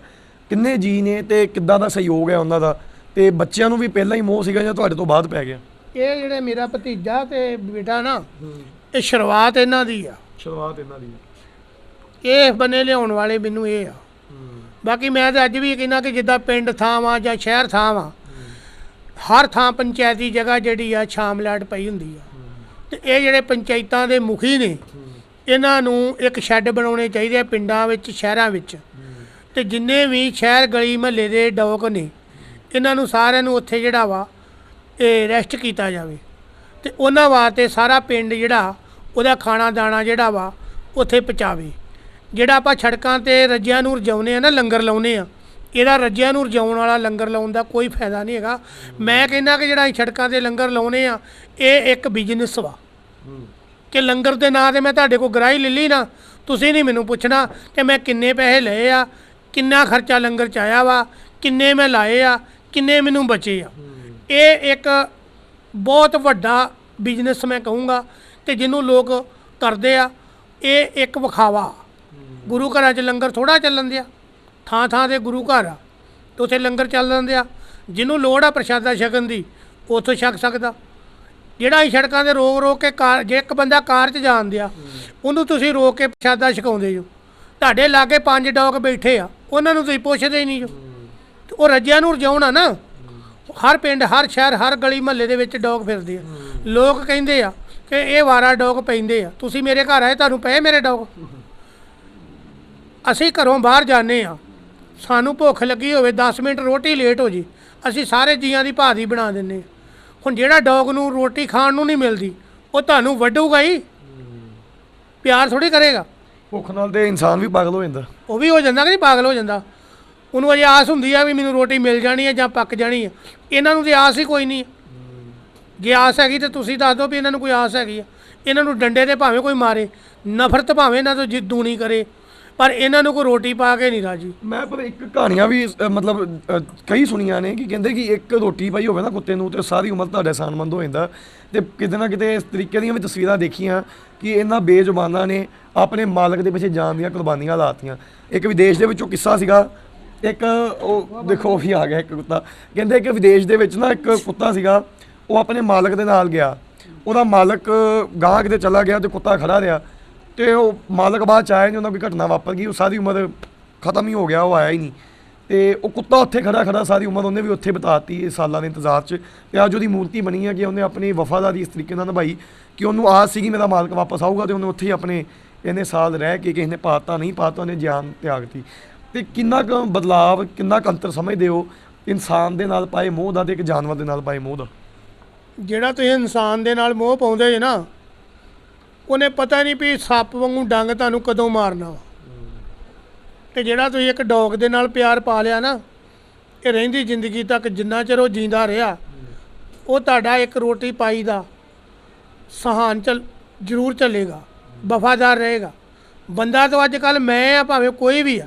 ਕਿੰਨੇ ਜੀ ਨੇ ਤੇ ਕਿੱਦਾਂ ਦਾ ਸਹਿਯੋਗ ਹੈ ਉਹਨਾਂ ਦਾ? ਤੇ ਬੱਚਿਆਂ ਨੂੰ ਵੀ ਪਹਿਲਾਂ ਹੀ ਮੋਹ ਸੀਗਾ ਜਾਂ ਤੁਹਾਡੇ ਤੋਂ ਬਾਅਦ ਪੈ ਗਿਆ? ਇਹ ਜਿਹੜੇ ਮੇਰਾ ਭਤੀਜਾ ਤੇ ਬੇਟਾ ਨਾ ਇਹ ਸ਼ੁਰੂਆਤ ਇਹਨਾਂ ਦੀ ਆ। ਸ਼ੁਰੂਆਤ ਇਹਨਾਂ ਦੀ ਇਹ ਬੰਨੇ ਲਿਆਉਣ ਵਾਲੇ ਮੈਨੂੰ ਇਹ ਆ। ਬਾਕੀ ਮੈਂ ਤਾਂ ਅੱਜ ਵੀ ਕਹਿੰਦਾ ਕਿ ਜਿੱਦਾਂ ਪਿੰਡ ਥਾਂ ਵਾ ਜਾਂ ਸ਼ਹਿਰ ਥਾਂ ਵਾ ਹਰ ਥਾਂ ਪੰਚਾਇਤੀ ਜਗ੍ਹਾ ਜਿਹੜੀ ਆ ਸ਼ਾਮਲਾਟ ਪਈ ਹੁੰਦੀ ਆ। ਤੇ ਇਹ ਜਿਹੜੇ ਪੰਚਾਇਤਾਂ ਦੇ ਮੁਖੀ ਨੇ, ਇਹਨਾਂ ਨੂੰ ਇੱਕ ਸ਼ੈੱਡ ਬਣਾਉਣੇ ਚਾਹੀਦੇ ਆ ਪਿੰਡਾਂ ਵਿੱਚ, ਸ਼ਹਿਰਾਂ ਵਿੱਚ। ਤੇ ਜਿੰਨੇ ਵੀ ਸ਼ਹਿਰ ਗਲੀ ਮਹੱਲੇ ਦੇ ਡੌਕ ਨੇ, ਇਹਨਾਂ ਨੂੰ ਸਾਰਿਆਂ ਨੂੰ ਉੱਥੇ ਜਿਹੜਾ ਵਾ ਇਹ ਰੈਸਟ ਕੀਤਾ ਜਾਵੇ। ਤੇ ਉਹਨਾਂ ਵਾਸਤੇ ਸਾਰਾ ਪਿੰਡ ਜਿਹੜਾ, ਉਹਦਾ ਖਾਣਾ ਦਾਣਾ ਜਿਹੜਾ ਵਾ, ਉੱਥੇ ਪਹੁੰਚਾਵੇ। ਜਿਹੜਾ ਆਪਾਂ ਸੜਕਾਂ ਤੇ ਰੱਜਿਆਂ ਨੂੰ ਰਜਾਉਨੇ ਆ ਨਾ, ਲੰਗਰ ਲਾਉਨੇ ਆ, ਇਹਦਾ ਰੱਜਿਆਂ ਨੂੰ ਰਜਾਉਣ ਵਾਲਾ ਲੰਗਰ ਲਾਉਣ ਦਾ ਕੋਈ ਫਾਇਦਾ ਨਹੀਂ ਹੈਗਾ। ਮੈਂ ਕਹਿੰਦਾ ਕਿ ਜਿਹੜਾ ਅਸੀਂ ਸੜਕਾਂ ਤੇ ਲੰਗਰ ਲਾਉਨੇ ਆ, ਇਹ ਇੱਕ ਬਿਜ਼ਨਸ ਵਾ। ਕਿ ਲੰਗਰ ਦੇ ਨਾਂ ਤੇ ਮੈਂ ਤੁਹਾਡੇ ਕੋਲ ਗਰਾਹੀ ਲੈ ਲਈ ਨਾ, ਤੁਸੀਂ ਨਹੀਂ ਮੈਨੂੰ ਪੁੱਛਣਾ ਕਿ ਮੈਂ ਕਿੰਨੇ ਪੈਸੇ ਲਏ ਆ, ਕਿੰਨਾ ਖਰਚਾ ਲੰਗਰ ਚ ਆਇਆ ਵਾ, ਕਿੰਨੇ ਮੈਂ ਲਾਏ ਆ, ਕਿੰਨੇ ਮੈਨੂੰ ਬਚੇ ਆ। ਇਹ ਇੱਕ ਬਹੁਤ ਵੱਡਾ ਬਿਜ਼ਨਸ ਮੈਂ ਕਹੂੰਗਾ ਤੇ ਜਿਹਨੂੰ ਲੋਕ ਕਰਦੇ ਆ, ਇਹ ਇੱਕ ਵਿਖਾਵਾ। ਗੁਰੂ ਘਰਾਂ 'ਚ ਲੰਗਰ ਥੋੜਾ ਚੱਲਣ ਦਿਆ, ਥਾਂ ਥਾਂ ਤੇ ਗੁਰੂ ਘਰ ਆ, ਤੇ ਉੱਥੇ ਲੰਗਰ ਚੱਲਣ ਦਿਆ ਜਿਹਨੂੰ ਲੋੜ ਆ ਪ੍ਰਸ਼ਾਦਾ ਛਕਣ ਦੀ ਉੱਥੋਂ ਛਕ ਸਕਦਾ। ਜਿਹੜਾ ਹੀ ਸੜਕਾਂ ਤੇ ਰੋਕ ਰੋਕ ਕੇ ਕਾਰ, ਜੇ ਇੱਕ ਬੰਦਾ ਕਾਰ 'ਚ ਜਾਣ ਦਿਆ, ਉਹਨੂੰ ਤੁਸੀਂ ਰੋਕ ਕੇ ਪ੍ਰਸ਼ਾਦਾ ਛਕਾਉਂਦੇ ਜੋ। ਤੁਹਾਡੇ ਲਾਗੇ ਪੰਜ ਡੌਗ ਬੈਠੇ ਆ, ਉਹਨਾਂ ਨੂੰ ਤੁਸੀਂ ਪੁੱਛਦੇ ਹੀ ਨਹੀਂ ਜੋ। ਉਹ ਰੱਜਿਆਂ ਨੂੰ ਰਜਾਉਣਾ ਨਾ, ਹਰ ਪਿੰਡ, ਹਰ ਸ਼ਹਿਰ, ਹਰ ਗਲੀ ਮਹੱਲੇ ਦੇ ਵਿੱਚ ਡੌਗ ਫਿਰਦੇ ਆ। ਲੋਕ ਕਹਿੰਦੇ ਆ ਕਿ ਇਹ ਵਾਰਾ ਡੌਗ ਪੈਂਦੇ ਆ। ਤੁਸੀਂ ਮੇਰੇ ਘਰ ਆਏ, ਤੁਹਾਨੂੰ ਪਏ ਮੇਰੇ ਡੌਗ? ਅਸੀਂ ਘਰੋਂ ਬਾਹਰ ਜਾਂਦੇ ਆ ਸਾਨੂੰ ਭੁੱਖ ਲੱਗੀ ਹੋਵੇ 10 ਮਿੰਟ ਰੋਟੀ ਲੇਟ ਹੋ ਜੀ। ਅਸੀਂ ਸਾਰੇ ਜੀਆਂ ਦੀ ਭਾਦੀ ਬਣਾ ਦਿੰਨੇ ਹੁਣ ਜਿਹੜਾ ਡੌਗ ਨੂੰ ਰੋਟੀ ਖਾਣ ਨੂੰ ਨਹੀਂ ਮਿਲਦੀ ਉਹ ਤੁਹਾਨੂੰ ਵੱਢੂਗਾ ਹੀ। ਪਿਆਰ ਥੋੜੀ ਕਰੇਗਾ। ਭੁੱਖ ਨਾਲ ਤੇ ਇਨਸਾਨ ਵੀ ਪਾਗਲ ਹੋ ਜਾਂਦਾ। ਉਹ ਵੀ ਹੋ ਜਾਂਦਾ ਕਿ ਨਹੀਂ ਪਾਗਲ ਹੋ ਜਾਂਦਾ? ਉਹਨੂੰ ਅਜੇ ਆਸ ਹੁੰਦੀ ਆ ਵੀ ਮੈਨੂੰ ਰੋਟੀ ਮਿਲ ਜਾਣੀ ਹੈ ਜਾਂ ਪੱਕ ਜਾਣੀ ਹੈ। ਇਹਨਾਂ ਨੂੰ ਤੇ ਆਸ ਹੀ ਕੋਈ ਨਹੀਂ। ਜੇ ਆਸ ਹੈਗੀ ਤੇ ਤੁਸੀਂ ਦੱਸ ਦਿਓ ਵੀ ਇਹਨਾਂ ਨੂੰ ਕੋਈ ਆਸ ਹੈਗੀ ਆ। ਇਹਨਾਂ ਨੂੰ ਡੰਡੇ ਤੇ ਭਾਵੇਂ ਕੋਈ ਮਾਰੇ ਨਫ਼ਰਤ ਭਾਵੇਂ ਇਹਨਾਂ ਤੋਂ ਜਿੱਦੂ ਨਹੀਂ ਕਰੇ। ਪਰ ਇਹਨਾਂ ਨੂੰ ਕੋਈ ਰੋਟੀ ਪਾ ਕੇ ਨਹੀਂ ਰਾਜੀ। ਮੈਂ ਪਰ ਇੱਕ ਕਹਾਣੀਆਂ ਵੀ ਅ, ਮਤਲਬ ਅ, ਕਈ ਸੁਣੀਆਂ ਨੇ ਕਿ ਕਹਿੰਦੇ ਕਿ ਇੱਕ ਰੋਟੀ ਪਾਈ ਹੋਵੇ ਨਾ ਕੁੱਤੇ ਨੂੰ ਤੇ ਸਾਰੀ ਉਮਰ ਤੁਹਾਡਾ ਸਾਨਮੰਦ ਹੋ ਜਾਂਦਾ। ਤੇ ਕਿਤੇ ਨਾ ਕਿਤੇ ਇਸ ਤਰੀਕੇ ਦੀਆਂ ਵੀ ਤਸਵੀਰਾਂ ਦੇਖੀਆਂ ਕਿ ਇਹਨਾਂ ਬੇਜ਼ੁਬਾਨਾਂ ਨੇ ਆਪਣੇ ਮਾਲਕ ਦੇ ਪਿੱਛੇ ਜਾਨ ਦੀਆਂ ਕੁਰਬਾਨੀਆਂ ਲਾਤੀਆਂ। ਇੱਕ ਵਿਦੇਸ਼ ਦੇ ਵਿੱਚੋਂ ਕਿੱਸਾ ਸੀਗਾ ਇੱਕ ਉਹ ਦੇਖੋ ਉਹ ਵੀ ਆ ਗਿਆ ਇੱਕ ਕੁੱਤਾ। ਕਹਿੰਦੇ ਕਿ ਵਿਦੇਸ਼ ਦੇ ਵਿੱਚ ਨਾ ਇੱਕ ਕੁੱਤਾ ਸੀਗਾ ਉਹ ਆਪਣੇ ਮਾਲਕ ਦੇ ਨਾਲ ਗਿਆ। ਉਹਦਾ ਮਾਲਕ ਗਾਹਕ ਦੇ ਚਲਾ ਗਿਆ ਤੇ ਕੁੱਤਾ ਖੜਾ ਰਿਹਾ। ਤੇ ਉਹ ਮਾਲਕ ਬਾਅਦ ਚ ਆਇਆ ਨਹੀਂ ਉਹਨਾਂ ਕੋਈ ਘਟਨਾ ਵਾਪਰ ਗਈ, ਉਹ ਸਾਰੀ ਉਮਰ ਖਤਮ ਹੀ ਹੋ ਗਿਆ, ਉਹ ਆਇਆ ਹੀ ਨਹੀਂ। ਤੇ ਉਹ ਕੁੱਤਾ ਉੱਥੇ ਖੜਾ ਖੜਾ ਸਾਰੀ ਉਮਰ ਉਹਨੇ ਵੀ ਉੱਥੇ ਬਿਤਾਤੀ ਇਹ ਸਾਲਾਂ ਦੇ ਇੰਤਜ਼ਾਰ 'ਚ ਤੇ ਅੱਜ ਉਹਦੀ ਮੂਰਤੀ ਬਣੀ ਹੈ ਕਿ ਉਹਨੇ ਆਪਣੀ ਵਫਾਦਾਰੀ ਇਸ ਤਰੀਕੇ ਨਾਲ ਨਿਭਾਈ ਕਿ ਉਹਨੂੰ ਆਸ ਸੀਗੀ ਮੇਰਾ ਮਾਲਕ ਵਾਪਸ ਆਊਗਾ ਤੇ ਉਹਨੇ ਉੱਥੇ ਹੀ ਆਪਣੇ ਇਹਨੇ ਸਾਲ ਰਹਿ ਕੇ ਕਿਸੇ ਨੇ ਪਾਤਾ, ਨਹੀਂ ਪਾਤਾ, ਉਹਨੇ ਜਾਨ ਤਿਆਗਤੀ ਤੇ ਕਿੰਨਾ ਕੁ ਬਦਲਾਵ, ਕਿੰਨਾ ਕੁ ਅੰਤਰ ਸਮਝਦੇ ਹੋ, ਇਨਸਾਨ ਦੇ ਨਾਲ ਪਾਏ ਮੋਹ ਦਾ ਤੇ ਇੱਕ ਜਾਨਵਰ ਦੇ ਨਾਲ ਪਾਏ ਮੋਹ ਦਾ? ਜਿਹੜਾ ਤੁਸੀਂ ਇਨਸਾਨ ਦੇ ਨਾਲ ਮੋਹ ਪਾਉਂਦੇ ਜੇ ਨਾ ਉਹਨੇ ਪਤਾ ਨਹੀਂ ਵੀ ਸੱਪ ਵਾਂਗੂ ਡੰਗ ਤੁਹਾਨੂੰ ਕਦੋਂ ਮਾਰਨਾ ਵਾ। ਤੇ ਜਿਹੜਾ ਤੁਸੀਂ ਇੱਕ ਡੌਗ ਦੇ ਨਾਲ ਪਿਆਰ ਪਾ ਲਿਆ ਨਾ, ਇਹ ਰਹਿੰਦੀ ਜ਼ਿੰਦਗੀ ਤੱਕ ਜਿੰਨਾ ਚਿਰ ਉਹ ਜਿੰਦਾ ਰਿਹਾ, ਉਹ ਤੁਹਾਡਾ ਇੱਕ ਰੋਟੀ ਪਾਈ ਦਾ ਸਹਾਨ ਚਲ, ਜ਼ਰੂਰ ਚੱਲੇਗਾ, ਵਫਾਦਾਰ ਰਹੇਗਾ। ਬੰਦਾ ਤਾਂ ਅੱਜ ਕੱਲ ਮੈਂ ਆ, ਭਾਵੇਂ ਕੋਈ ਵੀ ਆ,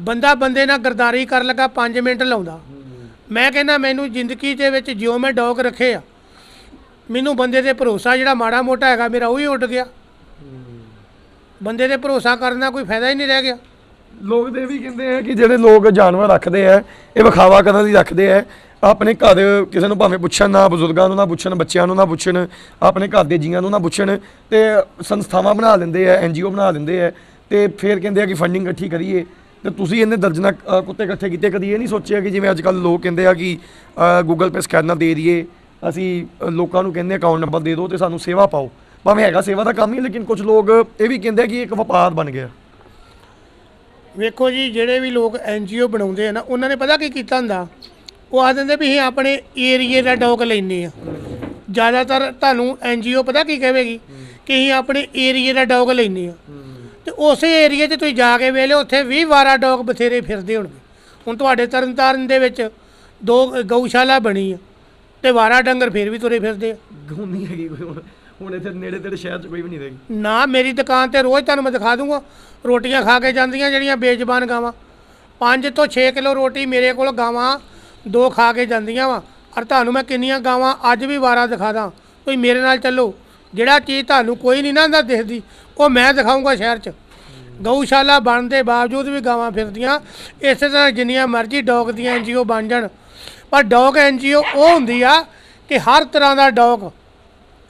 ਬੰਦਾ ਬੰਦੇ ਨਾਲ ਗਰਦਾਰੀ ਕਰਨ ਲੱਗਾ 5 ਮਿੰਟ ਲਾਉਂਦਾ। ਮੈਂ ਕਹਿੰਦਾ, ਮੈਨੂੰ ਜ਼ਿੰਦਗੀ ਦੇ ਵਿੱਚ ਜਿਉਂ ਮੈਂ ਡੌਗ ਰੱਖੇ ਆ ਮੈਨੂੰ ਬੰਦੇ ਤੇ ਭਰੋਸਾ ਜਿਹੜਾ ਮਾੜਾ ਮੋਟਾ ਹੈਗਾ, ਮੇਰਾ ਉਹ ਹੀ ਉੱਡ ਗਿਆ। ਬੰਦੇ ਤੇ ਭਰੋਸਾ ਕਰਨ ਦਾ ਕੋਈ ਫਾਇਦਾ ਹੀ ਨਹੀਂ ਰਹਿ ਗਿਆ। ਲੋਕ ਤੇ ਇਹ ਵੀ ਕਹਿੰਦੇ ਆ ਕਿ ਜਿਹੜੇ ਲੋਕ ਜਾਨਵਰ ਰੱਖਦੇ ਆ, ਇਹ ਵਿਖਾਵਾ ਕਰਨ ਲਈ ਰੱਖਦੇ ਆ। ਆਪਣੇ ਘਰ ਕਿਸੇ ਨੂੰ ਭਾਵੇਂ ਪੁੱਛਣ ਨਾ, ਬਜ਼ੁਰਗਾਂ ਨੂੰ ਨਾ ਪੁੱਛਣ, ਬੱਚਿਆਂ ਨੂੰ ਨਾ ਪੁੱਛਣ, ਆਪਣੇ ਘਰ ਦੇ ਜੀਆਂ ਨੂੰ ਨਾ ਪੁੱਛਣ ਤੇ ਸੰਸਥਾਵਾਂ ਬਣਾ ਲੈਂਦੇ ਆ ਐਨਜੀਓ ਬਣਾ ਲੈਂਦੇ ਆ ਤੇ ਫਿਰ ਕਹਿੰਦੇ ਆ ਕਿ ਫੰਡਿੰਗ ਇਕੱਠੀ ਕਰੀਏ। ਤੇ ਤੁਸੀਂ ਇਹਨੇ ਦਰਜਨਾ ਕੁੱਤੇ ਇਕੱਠੇ ਕੀਤੇ, ਕਦੀ ਇਹ ਨਹੀਂ ਸੋਚਿਆ ਕਿ ਜਿਵੇਂ ਅੱਜ ਕੱਲ ਲੋਕ ਕਹਿੰਦੇ ਆ ਕਿ ਗੂਗਲ ਪੇ ਸਕੈਨਰ ਦੇ ਦਈਏ। ਅਸੀਂ ਲੋਕਾਂ ਨੂੰ ਕਹਿੰਦੇ ਅਕਾਊਂਟ ਨੰਬਰ ਦੇ ਦਿਓ ਤੇ ਸਾਨੂੰ ਸੇਵਾ ਪਾਓ। ਭਾਵੇਂ ਹੈਗਾ ਸੇਵਾ ਦਾ ਕੰਮ ਹੀ ਲੇਕਿਨ ਕੁਝ ਲੋਕ ਇਹ ਵੀ ਕਹਿੰਦੇ ਕਿ ਇੱਕ ਵਪਾਰ ਬਣ ਗਿਆ। ਵੇਖੋ ਜੀ, ਜਿਹੜੇ ਵੀ ਲੋਕ ਐਨ ਐਨਜੀਓ ਬਣਾਉਂਦੇ ਆ ਨਾ, ਉਹਨਾਂ ਨੇ ਪਤਾ ਕੀ ਕੀਤਾ ਹੁੰਦਾ? ਉਹ ਆ ਦਿੰਦੇ ਵੀ ਅਸੀਂ ਆਪਣੇ ਏਰੀਏ ਦਾ ਡੌਗ ਲੈਨੇ ਆ। ਜ਼ਿਆਦਾਤਰ ਤੁਹਾਨੂੰ ਐਨ ਐਨਜੀਓ ਪਤਾ ਕੀ ਕਹੇਗੀ? ਕਿ ਅਸੀਂ ਆਪਣੇ ਏਰੀਏ ਦਾ ਡੌਗ ਲੈਨੇ ਆ। ਤੇ ਉਸੇ ਏਰੀਏ 'ਚ ਤੁਸੀਂ ਜਾ ਕੇ ਵੇਲੇ ਉੱਥੇ 20 ਵਾਰਾ ਡੌਗ ਬਥੇਰੇ ਫਿਰਦੇ ਹੋਣਗੇ। ਹੁਣ ਤੁਹਾਡੇ ਤਰਨਤਾਰਨ ਦੇ ਵਿੱਚ ਦੋ, ਗਊਸ਼ਾਲਾ ਬਣੀ ਆ। ਤੇ ਵਾਰਾ ਡੰਗਰ ਫਿਰ ਵੀ ਤੁਰੇ ਫਿਰਦੇ ਆ। ਗਊ ਨਹੀਂ ਹੈਗੀ ਕੋਈ ਹੁਣ। ਹੁਣ ਇੱਥੇ ਨੇੜੇ ਤੇੜੇ ਸ਼ਹਿਰ 'ਚ ਕੋਈ ਵੀ ਨਹੀਂ ਰਹੇਗੀ। ਨਾ ਮੇਰੀ ਦੁਕਾਨ ਤੇ ਰੋਜ਼ ਤੁਹਾਨੂੰ ਮੈਂ ਦਿਖਾ ਦੂੰਗਾ। ਰੋਟੀਆਂ ਖਾ ਕੇ ਜਾਂਦੀਆਂ ਜਿਹੜੀਆਂ ਬੇਜ਼ਬਾਨ ਗਾਵਾਂ। 5 ਤੋਂ 6 ਕਿਲੋ ਰੋਟੀ ਮੇਰੇ ਕੋਲ ਗਾਵਾਂ ਦੋ ਖਾ ਕੇ ਜਾਂਦੀਆਂ ਵਾ। ਔਰ ਤੁਹਾਨੂੰ ਮੈਂ ਕਿੰਨੀਆਂ ਗਾਵਾਂ ਅੱਜ ਵੀ ਵਾਰਾ ਦਿਖਾ ਦਾਂ। ਤੁਸੀਂ ਮੇਰੇ ਨਾਲ ਚੱਲੋ। ਜਿਹੜਾ ਚੀਜ਼ ਤੁਹਾਨੂੰ ਕੋਈ ਨਹੀਂ ਨਾ ਅੰਦਰ ਦਿਖਦੀ ਉਹ ਮੈਂ ਦਿਖਾਊਂਗਾ ਸ਼ਹਿਰ 'ਚ। ਗਊਸ਼ਾਲਾ ਬਣਨ ਦੇ ਬਾਵਜੂਦ ਵੀ ਗਾਵਾਂ ਫਿਰਦੀਆਂ। ਇਸੇ ਤਰ੍ਹਾਂ ਜਿੰਨੀਆਂ ਮਰਜ਼ੀ ਡੌਗ ਦੀਆਂ ਐਨਜੀਓ ਬਣ ਜਾਣ। ਪਰ ਡੌਗ ਐਨਜੀਓ ਉਹ ਹੁੰਦੀ ਆ ਕਿ ਹਰ ਤਰ੍ਹਾਂ ਦਾ ਡੌਗ